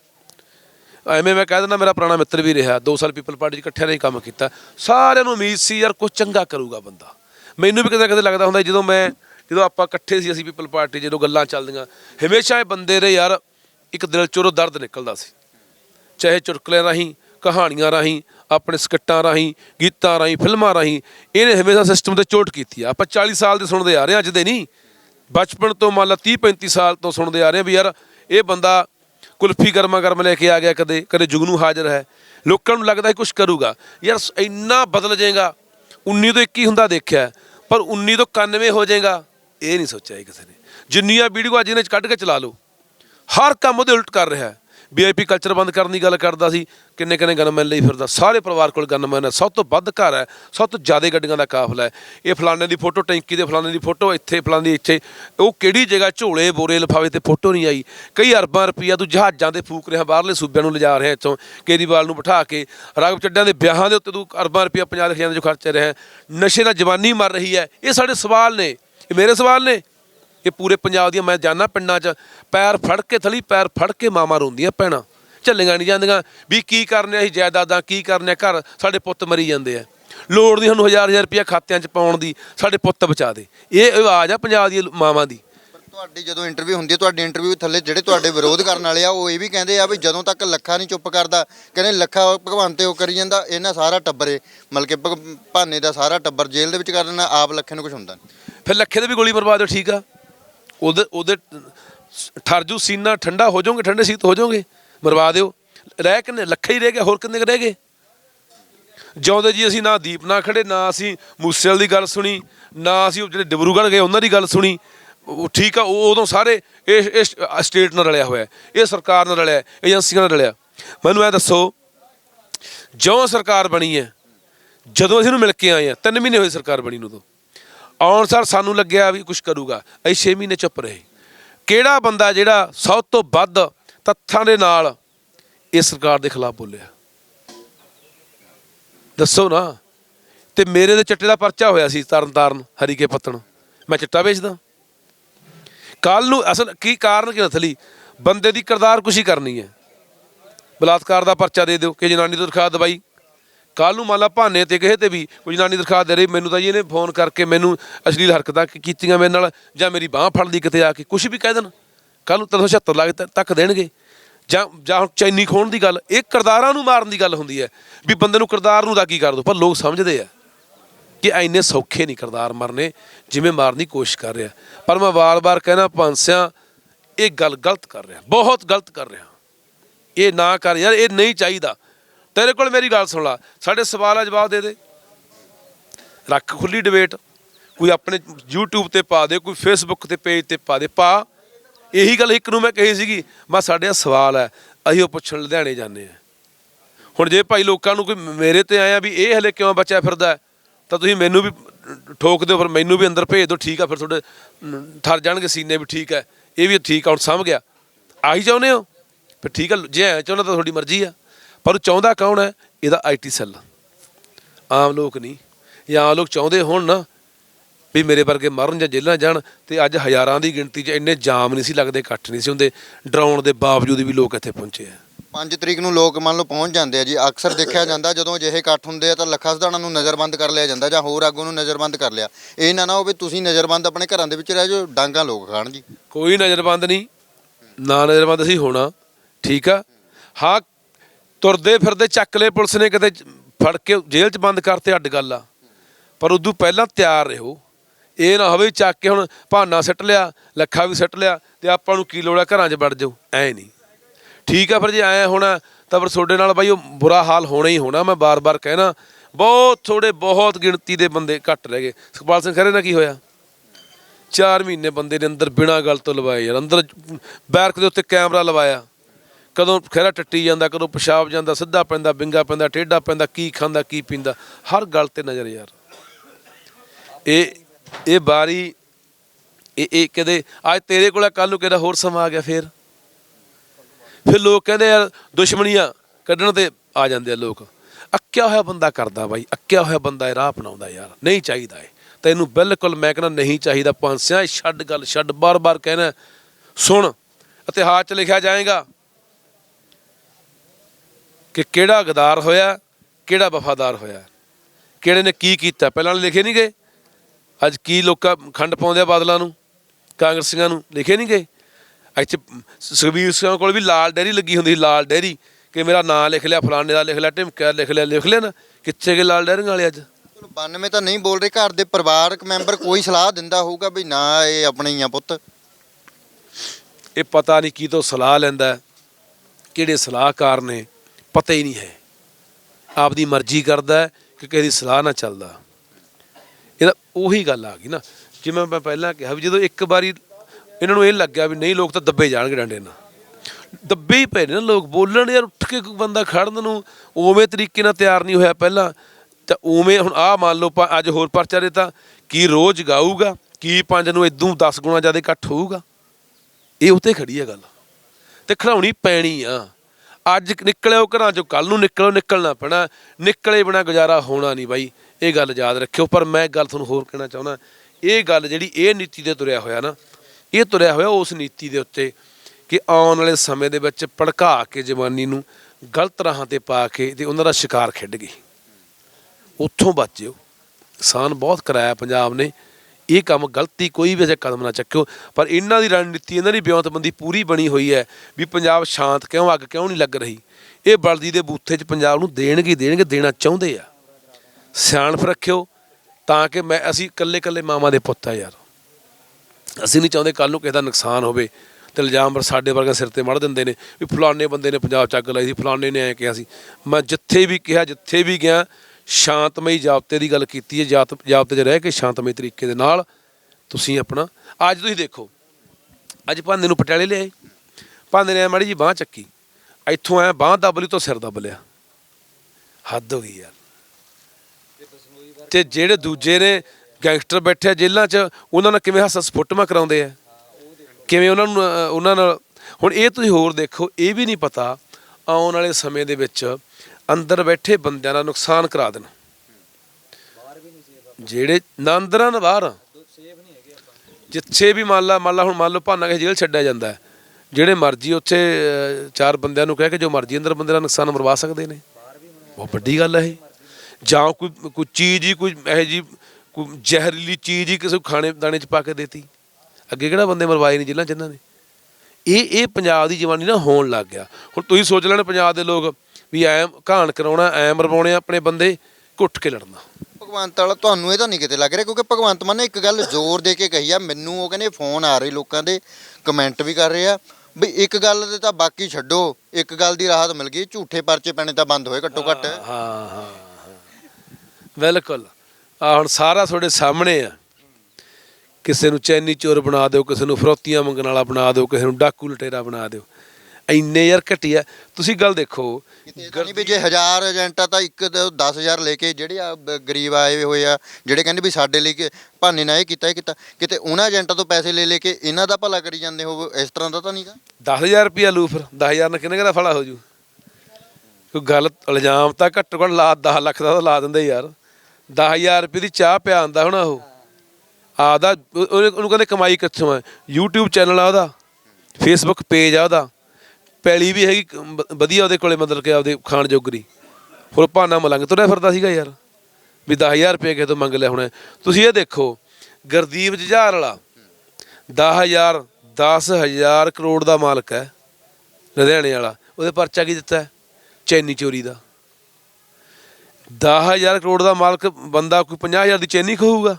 ਐਵੇਂ ਮੈਂ ਕਹਿ ਦਿੰਦਾ, ਮੇਰਾ ਪੁਰਾਣਾ ਮਿੱਤਰ ਵੀ ਰਿਹਾ 2 ਸਾਲ ਪੀਪਲ ਪਾਰਟੀ 'ਚ ਇਕੱਠਿਆਂ ਨੇ ਕੰਮ ਕੀਤਾ। ਸਾਰਿਆਂ ਨੂੰ ਉਮੀਦ ਸੀ, ਯਾਰ ਕੁਝ ਚੰਗਾ ਕਰੂਗਾ ਬੰਦਾ। ਮੈਨੂੰ ਵੀ ਕਦੇ ਨਾ ਕਦੇ ਲੱਗਦਾ ਹੁੰਦਾ ਜਦੋਂ ਮੈਂ, ਜਦੋਂ ਆਪਾਂ ਇਕੱਠੇ ਸੀ ਅਸੀਂ ਪੀਪਲ ਪਾਰਟੀ ਜਦੋਂ ਗੱਲਾਂ ਚੱਲਦੀਆਂ। ਹਮੇਸ਼ਾ ਇਹ ਬੰਦੇ ਦੇ ਯਾਰ ਇੱਕ ਦਿਲ ਚੋਂ ਦਰਦ ਨਿਕਲਦਾ ਸੀ। ਚਾਹੇ ਚੁਟਕਲਿਆਂ ਰਾਹੀਂ, ਕਹਾਣੀਆਂ ਰਾਹੀਂ ਆਪਣੇ ਸਕੱਟਾਂ ਰਾਹੀਂ, ਗੀਤਾਂ ਰਾਹੀਂ, ਫਿਲਮਾਂ ਰਾਹੀਂ, ਇਹਨੇ ਹਮੇਸ਼ਾ ਸਿਸਟਮ ਤੇ ਚੋਟ ਕੀਤੀ ਆ। ਆਪਾਂ 40 ਸਾਲ ਦੇ ਸੁਣਦੇ ਆ ਰਹੇ ਹਾਂ, ਅੱਜ ਦੇ ਨਹੀਂ। ਬਚਪਨ ਤੋਂ ਮੰਨ ਲਾ 30 35 ਸਾਲ ਤੋਂ ਸੁਣਦੇ ਆ ਰਹੇ ਹਾਂ ਵੀ ਯਾਰ ਇਹ ਬੰਦਾ ਕੁਲਫੀ ਗਰਮਾ ਗਰਮ ਲੈ ਕੇ ਆ ਗਿਆ ਕਦੇ ਕਦੇ ਜੁਗਨੂ ਹਾਜ਼ਰ ਹੈ। ਲੋਕਾਂ ਨੂੰ ਲੱਗਦਾ ਹੈ ਕੁਝ ਕਰੂਗਾ। ਯਾਰ ਇੰਨਾ ਬਦਲ ਜਾਏਗਾ 19 ਤੋਂ 21 ਹੁੰਦਾ ਦੇਖਿਆ, ਪਰ 19 ਤੋਂ 91 ਹੋ ਜਾਏਗਾ, ਇਹ ਨਹੀਂ ਸੋਚਿਆ ਕਿਸੇ ਨੇ। ਜਿੰਨੀਆਂ ਵੀਡੀਓ ਅੱਜ ਇਹਨੇ ਕੱਢ ਕੇ ਚਲਾ ਲਓ। ਹਰ ਕੰਮ ਉਹਦੇ ਉਲਟ ਕਰ ਰਿਹਾ। ਹੈ ਵੀਆਈਪੀ ਕਲਚਰ ਬੰਦ ਕਰਨ ਦੀ ਗੱਲ ਕਰਦਾ ਸੀ, ਕਿੰਨੇ ਕਿੰਨੇ ਗਨਮੈਨ ਲਈ ਫਿਰਦਾ, ਸਾਰੇ ਪਰਿਵਾਰ ਕੋਲ ਗਨਮੈਨ ਹੈ, ਸਭ ਤੋਂ ਵੱਧ ਘਰ ਹੈ, ਸਭ ਤੋਂ ਜ਼ਿਆਦਾ ਗੱਡੀਆਂ ਦਾ ਕਾਫਲਾ ਹੈ। ਇਹ ਫਲਾਣੇ ਦੀ ਫੋਟੋ, ਟੈਂਕੀ ਦੇ ਫਲਾਣੇ ਦੀ ਫੋਟੋ, ਇੱਥੇ ਫਲਾਣੇ ਦੀ ਇੱਥੇ, ਉਹ ਕਿਹੜੀ ਜਗ੍ਹਾ ਝੋਲੇ ਬੋਰੇ ਲਿਫਾਵੇ ਤੇ ਫੋਟੋ ਨਹੀਂ ਆਈ। ਕਈ ਅਰਬਾਂ ਰੁਪਈਆ ਤੂੰ ਜਹਾਜ਼ਾਂ ਤੇ ਫੂਕ ਰਿਹਾ, ਬਾਹਰਲੇ ਸੂਬਿਆਂ ਨੂੰ ਲਿਜਾ ਰਿਹਾ ਇੱਥੋਂ, ਕੇਜਰੀਵਾਲ ਨੂੰ ਬਿਠਾ ਕੇ, ਰਾਘਵ ਚੱਡਿਆਂ ਦੇ ਵਿਆਹਾਂ ਦੇ ਉੱਤੇ ਤੂੰ ਅਰਬਾਂ ਰੁਪਈਆ ਪੰਜਾਬ ਦੇ ਖਜ਼ਾਨੇ 'ਚੋਂ ਖਰਚ ਰਿਹਾ, ਨਸ਼ੇ ਨਾਲ ਜਵਾਨੀ ਮਰ ਰਹੀ ਹੈ। ਇਹ ਸਾਡੇ ਸਵਾਲ ਨੇ, ਇਹ ਮੇਰੇ ਸਵਾਲ ਨੇ। ਇਹ ਪੂਰੇ ਪੰਜਾਬ ਦੀਆਂ ਮੈਂ ਜਾਣਾ ਪਿੰਡਾਂ 'ਚ ਪੈਰ ਫੜ ਕੇ ਥਲੀ ਪੈਰ ਫੜ ਕੇ ਮਾਮਾ ਰੋਂਦੀਆਂ ਭੈਣਾਂ। ਝੱਲੀਆਂ ਨਹੀਂ ਜਾਂਦੀਆਂ ਵੀ ਕੀ ਕਰਨੇ ਅਸੀਂ ਜਾਇਦਾਦਾਂ ਕੀ ਕਰਨੇ ਘਰ ਸਾਡੇ ਪੁੱਤ ਮਰੀ ਜਾਂਦੇ ਆ। ਲੋੜ ਨਹੀਂ ਸਾਨੂੰ ਹਜ਼ਾਰ ਹਜ਼ਾਰ ਰੁਪਇਆ ਖਾਤਿਆਂ 'ਚ ਪਾਉਣ ਦੀ ਸਾਡੇ ਪੁੱਤ ਬਚਾ ਦੇ। ਇਹ ਆਵਾਜ਼ ਆ ਪੰਜਾਬ ਦੀ ਮਾਵਾਂ ਦੀ। ਤੁਹਾਡੀ ਜਦੋਂ ਇੰਟਰਵਿਊ ਹੁੰਦੀ ਹੈ ਤੁਹਾਡੀ ਇੰਟਰਵਿਊ ਥੱਲੇ ਜਿਹੜੇ ਤੁਹਾਡੇ ਵਿਰੋਧ ਕਰਨ ਵਾਲੇ ਆ ਉਹ ਇਹ ਵੀ ਕਹਿੰਦੇ ਆ ਵੀ ਜਦੋਂ ਤੱਕ ਲੱਖਾ ਨਹੀਂ ਚੁੱਪ ਕਰਦਾ ਕਹਿੰਦੇ ਲੱਖਾ ਭਗਵੰਤ ਤੇ ਉਹ ਕਰੀ ਜਾਂਦਾ ਇਹਨਾਂ ਸਾਰਾ ਟੱਬਰੇ ਮਤਲਬ ਕਿ ਭਗ- ਭਾਨੇ ਦਾ ਸਾਰਾ ਟੱਬਰ ਜੇਲ੍ਹ ਦੇ ਵਿੱਚ ਕਰ ਦੇਣਾ ਆਪ ਲੱਖੇ ਨੂੰ ਕੁਝ ਹੁੰਦਾ ਨਹੀਂ ਫਿਰ ਲੱਖੇ ਦੇ ਵੀ ਗੋਲੀ ਮਰਵਾ ਦਿਓ ਠੀਕ ਆ? ਉਹਦੇ ਉਹਦੇ ਠਰਜੂ ਸੀਨਾ ਠੰਡਾ ਹੋ ਜਾਓਗੇ, ਠੰਡੇ ਸੀਤ ਹੋ ਜਾਓਗੇ, ਮਰਵਾ ਦਿਓ। ਰਹਿ ਕਿੰਨੇ, ਲੱਖੇ ਹੀ ਰਹਿ ਗਏ, ਹੋਰ ਕਿੰਨੇ ਕੁ ਰਹਿ ਗਏ? ਜਿਉਂਦੇ ਜੀ ਅਸੀਂ ਨਾ ਦੀਪ ਨਾ ਖੜੇ, ਨਾ ਅਸੀਂ ਮੂਸੇਵਾਲ ਦੀ ਗੱਲ ਸੁਣੀ, ਨਾ ਅਸੀਂ ਜਿਹੜੇ ਡਿਬਰੂਗੜ੍ਹ ਗਏ, ਉਹਨਾਂ ਦੀ ਗੱਲ ਸੁਣੀ। ਉਹ ਠੀਕ ਆ, ਉਹ ਉਦੋਂ ਸਾਰੇ ਇਹ ਇਸ ਸਟੇਟ ਨਾਲ ਰਲਿਆ ਹੋਇਆ ਇਹ ਸਰਕਾਰ ਨਾਲ ਰਲਿਆ ਏਜੰਸੀਆਂ ਨਾਲ ਰਲਿਆ। ਮੈਨੂੰ ਇਹ ਦੱਸੋ, ਜਿਉਂ ਸਰਕਾਰ ਬਣੀ ਹੈ, ਜਦੋਂ ਅਸੀਂ ਇਹਨੂੰ ਮਿਲ ਕੇ ਆਏ ਆ ਤਿੰਨ ਮਹੀਨੇ ਹੋਏ ਸਰਕਾਰ ਬਣੀ ਨੂੰ ਤੋਂ ਆਉਣ ਸਾਰ ਸਾਨੂੰ ਲੱਗਿਆ ਵੀ ਕੁਝ ਕਰੂਗਾ। ਅਸੀਂ 6 ਮਹੀਨੇ ਚੁੱਪ ਰਹੇ। ਕਿਹੜਾ ਬੰਦਾ ਜਿਹੜਾ ਸਭ ਤੋਂ ਵੱਧ ਤੱਥਾਂ ਦੇ ਨਾਲ ਇਸ ਸਰਕਾਰ ਦੇ ਖਿਲਾਫ ਬੋਲਿਆ? ਦੱਸੋ ਨਾ। ਤੇ ਮੇਰੇ ਦੇ ਚਿੱਟੇ ਦਾ ਪਰਚਾ ਹੋਇਆ ਸੀ ਤਰਨ ਤਾਰਨ ਹਰੀਕੇ ਪੱਤਣ। ਮੈਂ ਚਿੱਟਾ ਵੇਚਦਾ। ਕੱਲ ਨੂੰ ਅਸਲ ਕੀ ਕਾਰਨ ਕਿ ਅਸਲੀ ਬੰਦੇ ਦੀ ਕਿਰਦਾਰ ਕੁਸ਼ੀ ਕਰਨੀ ਹੈ। ਬਲਾਤਕਾਰ ਦਾ ਪਰਚਾ ਦੇ ਦਿਓ, ਕਿ ਜਨਾਨੀ ਤੋਂ ਦਿਖਾ ਦਵਾਈ। ਕੱਲ ਨੂੰ ਮੰਨ ਲਾ ਭਾਨੇ ਤੇ ਕਿਸੇ ਤੇ ਵੀ ਕੋਈ ਜਨਾਨੀ ਦਰਖਾਸਤ ਦੇ ਰਹੀ, ਮੈਨੂੰ ਤਾਂ ਜੀ ਇਹਨੇ ਫੋਨ ਕਰਕੇ ਮੈਨੂੰ ਅਸ਼ਲੀਲ ਹਰਕਤਾਂ ਕੀ- ਕੀਤੀਆਂ ਮੇਰੇ ਨਾਲ, ਜਾਂ ਮੇਰੀ ਬਾਹ ਫੜ ਲਈ ਕਿਤੇ ਆ ਕੇ ਕੁਝ ਵੀ ਕਹਿ ਦੇਣ। ਕੱਲ ਨੂੰ 376 ਲੱਖ ਤ- ਤੱਕ ਦੇਣਗੇ। ਜਾਂ ਜਾਂ ਹੁਣ ਚੈਨੀ ਖੋਣ ਦੀ ਗੱਲ, ਇਹ ਕਿਰਦਾਰਾਂ ਨੂੰ ਮਾਰਨ ਦੀ ਗੱਲ ਹੁੰਦੀ ਹੈ। ਵੀ ਬੰਦੇ ਨੂੰ ਕਿਰਦਾਰ ਨੂੰ ਦਾ ਕੀ ਕਰ ਦੋ, ਪਰ ਲੋਕ ਸਮਝਦੇ ਆ ਕਿ ਐਨੇ ਸੌਖੇ ਨਹੀਂ ਕਿਰਦਾਰ ਮਰਨੇ, ਜਿਵੇਂ ਮਾਰਨ ਦੀ ਕੋਸ਼ਿਸ਼ ਕਰ ਰਿਹਾ। ਪਰ ਮੈਂ ਵਾਰ-ਵਾਰ ਕਹਿਣਾ ਪੰਸਿਆਂ ਇਹ ਗੱਲ ਗਲਤ ਕਰ ਰਿਹਾ, ਬਹੁਤ ਗਲਤ ਕਰ ਰਿਹਾ। ਇਹ ਨਾ ਕਰ, ਯਾਰ ਇਹ ਨਹੀਂ ਚਾਹੀਦਾ। ਤੇਰੇ ਕੋਲ ਮੇਰੀ ਗੱਲ ਸੁਣ ਲਾ। ਸਾਡੇ ਸਵਾਲ ਆ, ਜਵਾਬ ਦੇ ਦੇ। ਰੱਖ ਖੁੱਲੀ ਡਿਬੇਟ ਕੋਈ ਆਪਣੇ YouTube ਤੇ ਪਾ ਦੇ, ਕੋਈ Facebook ਤੇ ਪੇਜ ਤੇ ਪਾ ਦੇ, ਪਾ। ਇਹੀ ਗੱਲ ਇੱਕ ਨੂੰ ਮੈਂ ਕਹੀ ਸੀਗੀ, ਮੈਂ ਸਾਡੇ ਆਹ ਸਵਾਲ ਹੈ ਅਸੀਂ ਉਹ ਪੁੱਛਣ ਲੁਧਿਆਣੇ ਜਾਂਦੇ ਆ। ਹੁਣ ਜੇ ਭਾਈ ਲੋਕਾਂ ਨੂੰ ਕੋਈ ਮੇਰੇ ਤੇ ਆਇਆ ਵੀ ਇਹ ਹਲੇ ਕਿਉਂ ਬਚਿਆ ਫਿਰਦਾ ਤਾਂ ਤੁਸੀਂ ਮੈਨੂੰ ਵੀ ਠੋਕ ਦਿਓ, ਫਿਰ ਮੈਨੂੰ ਵੀ ਅੰਦਰ ਭੇਜ ਦਿਓ, ਠੀਕ ਆ, ਫਿਰ ਤੁਹਾਡੇ, ਨ- ਠਰ ਜਾਣਗੇ ਸੀਨੇ ਵੀ ਠੀਕ ਹੈ। ਇਹ ਵੀ ਠੀਕ ਆ, ਹੁਣ ਸਮਝ ਗਿਆ। ਆਹੀ ਚਾਹੁੰਦੇ ਹੋ? ਫਿਰ ਠੀਕ ਆ, ਜੇ ਐ ਚਾਹੁੰਦਾ ਤਾਂ ਤੁਹਾਡੀ ਮਰਜ਼ੀ ਆ। ਪਰ ਉਹ ਚਾਹੁੰਦਾ ਕੌਣ ਹੈ? ਇਹਦਾ ਆਈਟੀ ਸੈੱਲ। ਆਮ ਲੋਕ ਨਹੀਂ। ਜਾਂ ਆਮ ਲੋਕ ਚਾਹੁੰਦੇ ਹੋਣ ਨਾ ਵੀ ਮੇਰੇ ਵਰਗੇ ਮਰਨ ਜਾਂ ਜੇਲ੍ਹਾਂ ਜਾਣ ਤੇ ਅੱਜ ਹਜ਼ਾਰਾਂ ਦੀ ਗਿਣਤੀ 'ਚ ਇੰਨੇ ਜਾਮ ਨਹੀਂ ਸੀ ਲੱਗਦੇ ਇਕੱਠ ਨਹੀਂ ਸੀ ਹੁੰਦੇ। ਡਰਾਉਣ ਦੇ ਬਾਵਜੂਦ ਵੀ ਲੋਕ ਇੱਥੇ ਪਹੁੰਚੇ ਆ। 5 ਤਰੀਕ ਨੂੰ ਲੋਕ ਮੰਨ ਲਓ ਪਹੁੰਚ ਜਾਂਦੇ ਆ ਜੀ। ਅਕਸਰ ਦੇਖਿਆ ਜਾਂਦਾ ਜਦੋਂ ਅਜਿਹੇ ਇਕੱਠ ਹੁੰਦੇ ਆ ਤਾਂ ਲੱਖਾ ਸਧਾਣਾ ਨੂੰ ਨਜ਼ਰਬੰਦ ਕਰ ਲਿਆ ਜਾਂਦਾ ਜਾਂ ਹੋਰ ਆਗੂ ਨੂੰ ਨਜ਼ਰਬੰਦ ਕਰ ਲਿਆ। ਇਹ ਨਾ ਨਾ ਹੋਵੇ ਤੁਸੀਂ ਨਜ਼ਰਬੰਦ ਆਪਣੇ ਘਰਾਂ ਦੇ ਵਿੱਚ ਰਹਿ ਜਾਓ ਡਾਂਗਾ ਲੋਕ ਖਾਣ ਜੀ। ਕੋਈ ਨਜ਼ਰਬੰਦ ਨਹੀਂ। ਨਾ ਨਜ਼ਰਬੰਦ ਅਸੀਂ ਹੋਣਾ। ਠੀਕ ਆ? ਹਾਂ ਤੁਰਦੇ ਫਿਰਦੇ ਚੱਕ ਲਏ, ਪੁਲਿਸ ਨੇ ਕਿਤੇ ਫੜ ਕੇ ਜੇਲ੍ਹ 'ਚ ਬੰਦ ਕਰਤੇ ਅੱਡ ਗੱਲ ਆ। ਪਰ ਉਦੋਂ ਪਹਿਲਾਂ ਤਿਆਰ ਰਹੋ। ਇਹ ਨਾ ਹੋਵੇ ਚੱਕ ਕੇ ਹੁਣ ਭਾਨਾ ਸਿੱਟ ਲਿਆ, ਲੱਖਾ ਵੀ ਸਿੱਟ ਲਿਆ ਤੇ ਆਪਾਂ ਨੂੰ ਕੀ ਲੋੜ ਆ, ਘਰਾਂ 'ਚ ਵੜ ਜਾਓ। ਐ ਨਹੀਂ। ਠੀਕ ਆ ਫਿਰ ਜੇ ਐ ਹੋਣਾ, ਤਾਂ ਫਿਰ ਤੁਹਾਡੇ ਨਾਲ ਬਾਈ ਉਹ ਬੁਰਾ ਹਾਲ ਹੋਣਾ ਹੀ ਹੋਣਾ, ਮੈਂ ਬਾਰ-ਬਾਰ ਕਹਿਣਾ। ਬਹੁਤ ਥੋੜੇ ਬਹੁਤ ਗਿਣਤੀ ਦੇ ਬੰਦੇ ਘੱਟ ਰਹਿ ਗਏ। ਸੁਖਪਾਲ ਸਿੰਘ ਖਰੇ ਨਾਲ ਕੀ ਹੋਇਆ? 4 ਮਹੀਨੇ ਬੰਦੇ ਨੇ ਅੰਦਰ ਬਿਨਾਂ ਗੱਲ ਤੋਂ ਲਵਾਏ ਯਾਰ, ਅੰਦਰ ਬੈਰਕ ਦੇ ਉੱਤੇ ਕੈਮਰਾ ਲਵਾਇਆ। ਕਦੋਂ ਖਹਿਰਾ ਟੱਟੀ ਜਾਂਦਾ, ਕਦੋਂ ਪਿਸ਼ਾਬ ਜਾਂਦਾ, ਸਿੱਧਾ ਪੈਂਦਾ, ਬਿੰਗਾ ਪੈਂਦਾ, ਟੇਢਾ ਪੈਂਦਾ, ਕੀ ਖਾਂਦਾ, ਕੀ ਪੀਂਦਾ, ਹਰ ਗੱਲ ਤੇ ਨਜ਼ਰ ਯਾਰ। ਇਹ ਇਹ ਬਾਰੀ ਇਹ ਇਹ ਕਦੇ ਅੱਜ ਤੇਰੇ ਕੋਲ ਕੱਲ ਨੂੰ ਕਿਹਦਾ ਹੋਰ ਸਮਾਂ ਆ ਗਿਆ ਫੇਰ? ਫਿਰ ਲੋਕ ਕਹਿੰਦੇ ਯਾਰ ਦੁਸ਼ਮਣੀਆਂ ਕੱਢਣ ਤੇ ਆ ਜਾਂਦੇ ਆ ਲੋਕ। ਅੱਕਿਆ ਹੋਇਆ ਬੰਦਾ ਕਰਦਾ ਬਾਈ, ਅੱਕਿਆ ਹੋਇਆ ਬੰਦਾ ਇਹ ਰਾਹ ਅਪਣਾਉਂਦਾ ਯਾਰ, ਨਹੀਂ ਚਾਹੀਦਾ ਇਹ। ਤੈਨੂੰ ਬਿਲਕੁਲ ਮੈਂ ਕਹਿੰਦਾ ਨਹੀਂ ਚਾਹੀਦਾ ਪੰਸਿਆ ਛੱਡ ਗੱਲ, ਛੱਡ, ਬਾਰ-ਬਾਰ ਕਹਿਣਾ, ਸੁਣ, ਇਤਿਹਾਸ 'ਚ ਲਿਖਿਆ ਜਾਏਗਾ ਕਿ ਕਿਹੜਾ ਗਦਾਰ ਹੋਇਆ ਕਿਹੜਾ ਵਫਾਦਾਰ ਹੋਇਆ? ਕਿਹੜੇ ਨੇ ਕੀ ਕੀਤਾ? ਪਹਿਲਾਂ ਲਿਖੇ ਨਹੀਂ ਗਏ? ਅੱਜ ਕੀ ਲੋਕਾਂ ਖੰਡ ਪਾਉਂਦੇ ਆ ਬਾਦਲਾਂ ਨੂੰ? ਕਾਂਗਰਸੀਆਂ ਨੂੰ ਲਿਖੇ ਨਹੀਂ ਗਏ? ਇੱਥੇ ਸੁਖਬੀਰ ਸਿੰਘ ਕੋਲ ਵੀ ਲਾਲ ਡੈਰੀ ਲੱਗੀ ਹੁੰਦੀ ਲਾਲ ਡੈਰੀ ਕਿ ਮੇਰਾ ਨਾਂ ਲਿਖ ਲਿਆ ਫਲਾਣੇ ਦਾ ਲਿਖ ਲਿਆ ਢਿਮਕਾ ਲਿਖ ਲਿਆ ਲਿਖ ਲਿਆ ਨਾ ਕਿੱਥੇ ਗਏ ਲਾਲ ਡੈਰੀਆਂ ਵਾਲੇ ਅੱਜ? ਚਲੋ 92 ਤਾਂ ਨਹੀਂ ਬੋਲ ਰਹੇ ਘਰ ਦੇ ਪਰਿਵਾਰਕ ਮੈਂਬਰ ਕੋਈ ਸਲਾਹ ਦਿੰਦਾ ਹੋਊਗਾ ਵੀ ਨਾ ਇਹ ਆਪਣੇ ਹੀ ਆ ਪੁੱਤ। ਇਹ ਪਤਾ ਨਹੀਂ ਕੀ ਤੋਂ ਸਲਾਹ ਲੈਂਦਾ ਕਿਹੜੇ ਸਲਾਹਕਾਰ ਨੇ ਪਤਾ ਹੀ ਨਹੀਂ ਹੈ। ਆਪਦੀ ਮਰਜ਼ੀ ਕਰਦਾ ਕਿ ਕਿਸੇ ਦੀ ਸਲਾਹ ਨਾਲ ਚੱਲਦਾ। ਇਹਦਾ ਉਹੀ ਗੱਲ ਆ ਗਈ ਨਾ। ਜਿਵੇਂ ਮੈਂ ਪਹਿਲਾਂ ਕਿਹਾ ਵੀ ਜਦੋਂ ਇੱਕ ਵਾਰੀ ਇਹਨਾਂ ਨੂੰ ਇਹ ਲੱਗਿਆ ਵੀ ਨਹੀਂ, ਲੋਕ ਤਾਂ ਦੱਬੇ ਜਾਣਗੇ ਡੰਡੇ ਨਾਲ। ਦੱਬੇ ਹੀ ਪਏ ਨੇ ਨਾ ਲੋਕ। ਬੋਲਣ ਯਾਰ ਉੱਠ ਕੇ ਕੋਈ ਬੰਦਾ ਖੜਨ ਨੂੰ ਉਵੇਂ ਤਰੀਕੇ ਨਾਲ ਤਿਆਰ ਨਹੀਂ ਹੋਇਆ ਪਹਿਲਾਂ। ਤਾਂ ਉਵੇਂ ਹੁਣ ਆਹ ਮੰਨ ਲਓ ਅੱਜ ਹੋਰ ਪਰਚਾ ਦੇ ਤਾਂ ਕੀ ਰੋਜ਼ ਗਾਊਗਾ, ਕੀ ਪੰਜ ਨੂੰ ਇਦੋਂ 10 ਗੁਣਾ ਜ਼ਿਆਦਾ ਇਕੱਠ ਹੋਊਗਾ। ਇਹ ਉੱਤੇ ਖੜੀ ਹੈ ਗੱਲ। ਤੇ ਖੜਾਉਣੀ ਪੈਣੀ ਆ। ਅੱਜ ਨਿਕਲਿਓ ਘਰਾਂ ਚੋਂ ਕੱਲ ਨੂੰ ਨਿਕਲੋ, ਨਿਕਲਣਾ ਪੈਣਾ। ਨਿਕਲੇ ਬਿਨਾ ਗੁਜ਼ਾਰਾ ਹੋਣਾ ਨਹੀਂ ਬਾਈ। ਇਹ ਗੱਲ ਯਾਦ ਰੱਖਿਓ। ਪਰ ਮੈਂ ਗੱਲ ਤੁਹਾਨੂੰ ਹੋਰ ਕਹਿਣਾ ਚਾਹੁੰਦਾ। ਇਹ ਗੱਲ ਜਿਹੜੀ ਇਹ ਨੀਤੀ ਤੇ ਤੁਰਿਆ ਹੋਇਆ ਨਾ, ਇਹ ਤੁਰਿਆ ਹੋਇਆ ਉਸ ਨੀਤੀ ਦੇ ਉੱਤੇ ਕਿ ਆਉਣ ਵਾਲੇ ਸਮੇਂ ਦੇ ਵਿੱਚ ਭੜਕਾ ਕੇ ਜਵਾਨੀ ਨੂੰ ਗਲਤ ਰਾਹਾਂ ਤੇ ਪਾ ਕੇ ਤੇ ਉਹਨਾਂ ਦਾ ਸ਼ਿਕਾਰ ਖੇਡ ਗਈ। ਉੱਥੋਂ ਬਚਿਓ ਨੁਕਸਾਨ ਬਹੁਤ ਕਰਾਇਆ ਪੰਜਾਬ ਨੇ। ਇਹ ਕੰਮ ਗਲਤੀ ਕੋਈ ਵੀ ਅਜੇ ਕਦਮ ਨਾ ਚੱਕਿਓ, ਪਰ ਇਹਨਾਂ ਦੀ ਰਣਨੀਤੀ, ਇਹਨਾਂ ਦੀ ਬਿਉਂਤਬੰਦੀ ਪੂਰੀ ਬਣੀ ਹੋਈ ਹੈ ਵੀ ਪੰਜਾਬ ਸ਼ਾਂਤ ਕਿਉਂ, ਅੱਗ ਕਿਉਂ ਨਹੀਂ ਲੱਗ ਰਹੀ? ਇਹ ਬਲਦੀ ਦੇ ਬੂਥੇ 'ਚ ਪੰਜਾਬ ਨੂੰ ਦੇਣਗੇ ਦੇਣਗੇ, ਦੇਣਾ ਚਾਹੁੰਦੇ ਆ। ਸਿਆਣਪ ਰੱਖਿਓ ਤਾਂ ਕਿ ਮੈਂ, ਅਸੀਂ ਇਕੱਲੇ ਇਕੱਲੇ ਮਾਮਾ ਦੇ ਪੁੱਤ ਆ ਯਾਰ। ਅਸੀਂ ਨਹੀਂ ਚਾਹੁੰਦੇ ਕੱਲ ਨੂੰ ਕਿਸੇ ਦਾ ਨੁਕਸਾਨ ਹੋਵੇ, ਤੇ ਇਲਜ਼ਾਮ ਸਾਡੇ ਵਰਗਾ ਸਿਰ ਤੇ ਮੜ ਦਿੰਦੇ ਨੇ ਵੀ ਫਲਾਣੇ ਬੰਦੇ ਨੇ ਪੰਜਾਬ ਚੱਕ ਲਾਈ ਸੀ, ਫਲਾਣੇ ਨੇ ਐ ਕਿਹਾ ਸੀ। ਮੈਂ ਜਿੱਥੇ ਵੀ ਕਿਹਾ, ਜਿੱਥੇ ਵੀ ਗਿਆ ਸ਼ਾਂਤਮਈ ਜਾਬਤੇ ਦੀ ਗੱਲ ਕੀਤੀ ਹੈ ਜਾਤ ਜਾਬਤੇ 'ਚ ਰਹਿ ਕੇ ਸ਼ਾਂਤਮਈ ਤਰੀਕੇ ਦੇ ਨਾਲ ਤੁਸੀਂ ਆਪਣਾ, ਅੱਜ ਤੁਸੀਂ ਦੇਖੋ, ਅੱਜ ਭਾਂਦੇ ਨੂੰ ਪਟਿਆਲੇ ਲਿਆਏ ਭਾਂਦੇ ਨੇ ਮਾੜੀ ਜੀ ਬਾਹ ਚੱਕੀ, ਇੱਥੋਂ ਐ ਬਾਹ ਦੱਬ ਲਈ ਤੋਂ ਸਿਰ ਦੱਬ ਲਿਆ। ਹੱਦ ਹੋ ਗਈ ਯਾਰ। ਤੇ ਜਿਹੜੇ ਦੂਜੇ ਨੇ ਗੈਂਗਸਟਰ ਬੈਠੇ ਜੇਲ੍ਹਾਂ 'ਚ, ਉਹਨਾਂ ਨਾਲ ਕਿਵੇਂ ਹੱਸ ਫੁੱਟਮਾ ਕਰਾਉਂਦੇ ਆ? ਕਿਵੇਂ ਉਹਨਾਂ ਨੂੰ ਉਹਨਾਂ ਨਾਲ? ਹੁਣ ਇਹ ਤੁਸੀਂ ਹੋਰ ਦੇਖੋ, ਇਹ ਵੀ ਨਹੀਂ ਪਤਾ ਆਉਣ ਵਾਲੇ ਸਮੇਂ ਦੇ ਵਿੱਚ ਅੰਦਰ ਬੈਠੇ ਬੰਦਿਆਂ ਦਾ ਨੁਕਸਾਨ ਕਰਾ ਦੇਣ। ਜਿਹੜੇ ਨਾ ਅੰਦਰਾਂ ਨਾ ਬਾਹਰ। ਜਿੱਥੇ ਵੀ ਮੰਨ ਲਾ ਮੰਨ ਲਾ ਹੁਣ ਮੰਨ ਲਓ ਭਾਨਾ ਕੇ ਜੇਲ੍ਹ ਛੱਡਿਆ ਜਾਂਦਾ ਹੈ। ਜਿਹੜੇ ਮਰਜ਼ੀ ਉੱਥੇ ਚਾਰ ਬੰਦਿਆਂ ਨੂੰ ਕਹਿ ਕੇ ਜੋ ਮਰਜ਼ੀ ਅੰਦਰ ਬੰਦੇ ਦਾ ਨੁਕਸਾਨ ਮਰਵਾ ਸਕਦੇ ਨੇ। ਬਹੁਤ ਵੱਡੀ ਗੱਲ ਹੈ ਇਹ। ਜਾਂ ਕੋਈ ਕੋਈ ਚੀਜ਼ ਹੀ ਕੋਈ ਇਹੋ ਜੀ ਕੋਈ ਜ਼ਹਿਰੀਲੀ ਚੀਜ਼ ਹੀ ਕਿਸੇ ਖਾਣੇ ਦਾਣੇ ਚ ਪਾ ਕੇ ਦੇਤੀ। ਅੱਗੇ ਕਿਹੜਾ ਬੰਦੇ ਮਰਵਾਏ ਨਹੀਂ ਜਿਨ੍ਹਾਂ ਜਿਨ੍ਹਾਂ ਨੇ? ਇਹ ਇਹ ਪੰਜਾਬ ਦੀ ਜਵਾਨੀ ਨਾ ਹੋਣ ਲੱਗ ਗਿਆ। ਹੁਣ ਤੁਸੀਂ ਸੋਚ ਲੈਣ ਪੰਜਾਬ ਦੇ ਲੋਕ ਵੀ ਐ ਘਾਣ ਕਰਾਉਣਾ ਐ ਮਰਵਾਉਣੇ ਆ ਆਪਣੇ ਬੰਦੇ ਘੁੱਟ ਕੇ ਲੜਨਾ। ਭਗਵੰਤ ਵਾਲਾ ਤੁਹਾਨੂੰ ਇਹ ਤਾਂ ਨਹੀਂ ਕਿਤੇ ਲੱਗ ਰਿਹਾ ਕਿਉਂਕਿ ਭਗਵੰਤ ਮਾਨ ਨੇ ਇੱਕ ਗੱਲ ਜ਼ੋਰ ਦੇ ਕੇ ਕਹੀ ਆ ਮੈਨੂੰ ਉਹ ਕਹਿੰਦੇ ਫੋਨ ਆ ਰਹੇ ਲੋਕਾਂ ਦੇ ਕਮੈਂਟ ਵੀ ਕਰ ਰਹੇ ਆ ਵੀ ਇੱਕ ਗੱਲ ਦੇ ਤਾਂ ਬਾਕੀ ਛੱਡੋ ਇੱਕ ਗੱਲ ਦੀ ਰਾਹਤ ਮਿਲ ਗਈ ਝੂਠੇ ਪਰਚੇ ਪੈਣੇ ਤਾਂ ਬੰਦ ਹੋਏ ਘੱਟੋ ਘੱਟ। ਹਾਂ ਹਾਂ ਹਾਂ। ਬਿਲਕੁਲ। ਆ ਹੁਣ ਸਾਰਾ ਤੁਹਾਡੇ ਸਾਹਮਣੇ ਆ। ਕਿਸੇ ਨੂੰ ਚੈਨੀ ਚੋਰ ਬਣਾ ਦਿਓ ਕਿਸੇ ਨੂੰ ਫਰੋਤੀਆਂ ਮੰਗਣ ਵਾਲਾ ਬਣਾ ਦਿਓ ਕਿਸੇ ਨੂੰ ਡਾਕੂ ਲਟੇਰਾ ਬਣਾ ਦਿਓ। ਇੰਨੇ ਯਾਰ ਘਟੀਆ ਤੁਸੀਂ ਗੱਲ ਦੇਖੋ ਕਿਤੇ ਵੀ ਜੇ ਹਜ਼ਾਰ ਏਜੰਟਾਂ ਤਾਂ ਇੱਕ 10000 ਲੈ ਕੇ ਜਿਹੜੇ ਆ ਗਰੀਬ ਆਏ ਹੋਏ ਆ ਜਿਹੜੇ ਕਹਿੰਦੇ ਵੀ ਸਾਡੇ ਲਈ ਕਿ ਭਾਨੇ ਨਾਲ ਇਹ ਕੀਤਾ ਇਹ ਕੀਤਾ। ਕਿਤੇ ਉਹਨਾਂ ਏਜੰਟਾਂ ਤੋਂ ਪੈਸੇ ਲੈ ਲੈ ਕੇ ਇਹਨਾਂ ਦਾ ਭਲਾ ਕਰੀ ਜਾਂਦੇ ਹੋ ਇਸ ਤਰ੍ਹਾਂ ਦਾ ਤਾਂ ਨਹੀਂਗਾ 10000 ਰੁਪਿਆ ਲੂ ਫਿਰ 10000 ਨਾਲ ਕਿੰਨੇ ਕੁ ਦਾ ਫਲਾ ਹੋ ਜੂ? ਕੋਈ ਗੱਲ ਇਲਜ਼ਾਮ ਤਾਂ ਘੱਟੋ ਘੱਟ ਲਾ 10 ਲੱਖ ਦਾ ਤਾਂ ਲਾ ਦਿੰਦੇ ਯਾਰ। 10000 ਰੁਪਏ ਦੀ ਚਾਹ ਪਿਆ ਆਂਦਾ ਹੁਣ ਉਹ। ਆਦਾ ਉਹਨੂੰ ਕਹਿੰਦੇ ਕਮਾਈ ਕਿੱਥੋਂ ਹੈ YouTube ਚੈਨਲ ਆ ਉਹਦਾ। Facebook ਪੇਜ ਆ ਉਹਦਾ। ਪੈਲੀ ਵੀ ਹੈਗੀ, ਕ- ਵਧੀਆ ਉਹਦੇ ਕੋਲੇ ਮਤਲਬ ਕਿ ਆਪਦੇ ਖਾਣ ਜੋਗਰੀ। ਹੋਰ ਭਾਨਾ ਮਲੰਗ ਤੁਰਿਆ ਫਿਰਦਾ ਸੀਗਾ ਯਾਰ, ਵੀ 10000 ਰੁਪਏ ਕਿਸੇ ਤੋਂ ਮੰਗ ਲਿਆ ਹੋਣਾ। ਤੁਸੀਂ ਇਹ ਦੇਖੋ, ਗੁਰਦੀਪ ਜੁਝਾਰ ਵਾਲਾ 10000 10000 ਕਰੋੜ ਦਾ ਮਾਲਕ ਹੈ, ਲੁਧਿਆਣੇ ਵਾਲਾ, ਉਹਦੇ ਪਰਚਾ ਕੀ ਦਿੱਤਾ ਹੈ? ਚੈਨੀ ਚੋਰੀ ਦਾ। 10000 ਕਰੋੜ ਦਾ ਮਾਲਕ ਬੰਦਾ ਕੋਈ 50000 ਦੀ ਚੈਨੀ ਖੋਊਗਾ।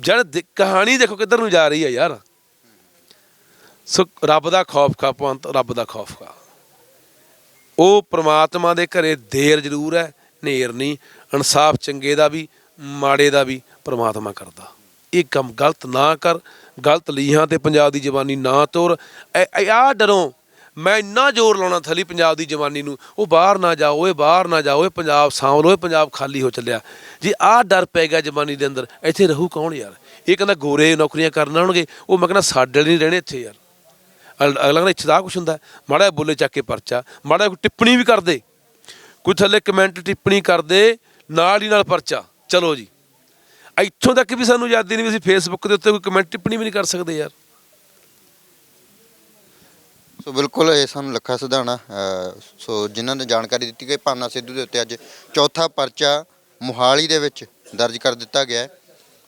ਜਦ ਕਹਾਣੀ ਦੇਖੋ ਕਿੱਧਰ ਨੂੰ ਜਾ ਰਹੀ ਹੈ ਯਾਰ। ਸੋ ਰੱਬ ਦਾ ਖੌਫ ਖਾ ਪੰਤ ਰੱਬ ਦਾ ਖੌਫ ਖਾ। ਉਹ ਪ੍ਰਮਾਤਮਾ ਦੇ ਘਰੇ ਦੇਰ ਜ਼ਰੂਰ ਹੈ, ਨੇਰ ਨਹੀਂ, ਇਨਸਾਫ ਚੰਗੇ ਦਾ ਵੀ, ਮਾੜੇ ਦਾ ਵੀ ਪ੍ਰਮਾਤਮਾ ਕਰਦਾ। ਇਹ ਕੰਮ ਗਲਤ ਨਾ ਕਰ, ਗਲਤ ਲੀਹਾਂ ਤੇ ਪੰਜਾਬ ਦੀ ਜਵਾਨੀ ਨਾ ਤੋਰ। ਆ ਡਰੋਂ, ਮੈਂ ਇੰਨਾ ਜ਼ੋਰ ਲਾਉਣਾ ਥਲੀ ਪੰਜਾਬ ਦੀ ਜਵਾਨੀ ਨੂੰ। ਉਹ ਬਾਹਰ ਨਾ ਜਾਓ ਇਹ ਬਾਹਰ ਨਾ ਜਾਓ ਇਹ ਪੰਜਾਬ ਸਾਂਭ ਲਓ ਇਹ ਪੰਜਾਬ ਖਾਲੀ ਹੋ ਚੱਲਿਆ। ਜੇ ਆਹ ਡਰ ਪੈ ਗਿਆ ਜਵਾਨੀ ਦੇ ਅੰਦਰ, ਇੱਥੇ ਰਹੂ ਕੌਣ ਯਾਰ? ਇਹ ਕਹਿੰਦਾ ਗੋਰੇ ਨੌਕਰੀਆਂ ਕਰਨ ਆਉਣਗੇ ਉਹ ਮੈਂ ਕਹਿੰਦਾ ਸਾਡੇ ਨਹੀਂ ਰਹਿਣੇ ਇੱਥੇ ਯਾਰ। ਅਗਲਾ ਕਹਿੰਦਾ, ਇੱਥੇ ਦਾ ਕੁਛ ਹੁੰਦਾ ਮਾੜਾ ਜਿਹਾ ਬੋਲੇ ਚੱਕ ਕੇ ਪਰਚਾ। ਮਾੜਾ ਜਿਹਾ ਕੋਈ ਟਿੱਪਣੀ ਵੀ ਕਰਦੇ ਕੋਈ ਥੱਲੇ ਕਮੈਂਟ ਟਿੱਪਣੀ ਕਰਦੇ ਨਾਲ ਹੀ ਨਾਲ ਪਰਚਾ। ਚਲੋ ਜੀ। ਇੱਥੋਂ ਤੱਕ ਵੀ ਸਾਨੂੰ ਆਜ਼ਾਦੀ ਨਹੀਂ ਵੀ ਅਸੀਂ ਫੇਸਬੁੱਕ ਦੇ ਉੱਤੇ ਕੋਈ ਕਮੈਂਟ ਟਿੱਪਣੀ ਵੀ ਨਹੀਂ ਕਰ ਸਕਦੇ ਯਾਰ। ਸੋ ਬਿਲਕੁਲ ਇਹ ਸਾਨੂੰ ਲੱਖਾ ਸਿਧਾਣਾ ਸੋ ਜਿਨ੍ਹਾਂ ਨੇ ਜਾਣਕਾਰੀ ਦਿੱਤੀ ਕਿ ਭਾਨਾ ਸਿੱਧੂ ਦੇ ਉੱਤੇ ਅੱਜ ਚੌਥਾ ਪਰਚਾ ਮੁਹਾਲੀ ਦੇ ਵਿੱਚ ਦਰਜ ਕਰ ਦਿੱਤਾ ਗਿਆ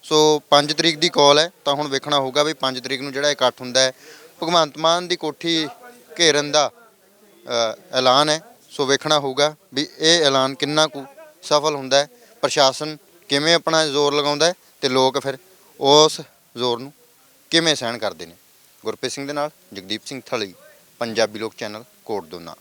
ਸੋ 5 ਤਰੀਕ ਦੀ ਕਾਲ ਹੈ, ਤਾਂ ਹੁਣ ਵੇਖਣਾ ਹੋਊਗਾ ਵੀ 5 ਤਰੀਕ ਨੂੰ ਜਿਹੜਾ ਇਕੱਠ ਹੁੰਦਾ ਹੈ ਭਗਵੰਤ ਮਾਨ ਦੀ ਕੋਠੀ ਘੇਰਨ ਦਾ ਐਲਾਨ ਹੈ। ਸੋ ਵੇਖਣਾ ਹੋਊਗਾ ਵੀ ਇਹ ਐਲਾਨ ਕਿੰਨਾ ਕੁ ਸਫਲ ਹੁੰਦਾ ਹੈ। ਪ੍ਰਸ਼ਾਸਨ ਕਿਵੇਂ ਆਪਣਾ ਜ਼ੋਰ ਲਗਾਉਂਦਾ ਹੈ ਤੇ ਲੋਕ ਫਿਰ ਉਸ ਜ਼ੋਰ ਨੂੰ ਕਿਵੇਂ ਸਹਿਣ ਕਰਦੇ ਨੇ। ਗੁਰਪ੍ਰੀਤ ਸਿੰਘ ਦੇ ਨਾਲ ਜਗਦੀਪ ਸਿੰਘ ਥਲੀ, ਪੰਜਾਬੀ ਲੋਕ ਚੈਨਲ ਕੋਟ ਦੋਨਾ।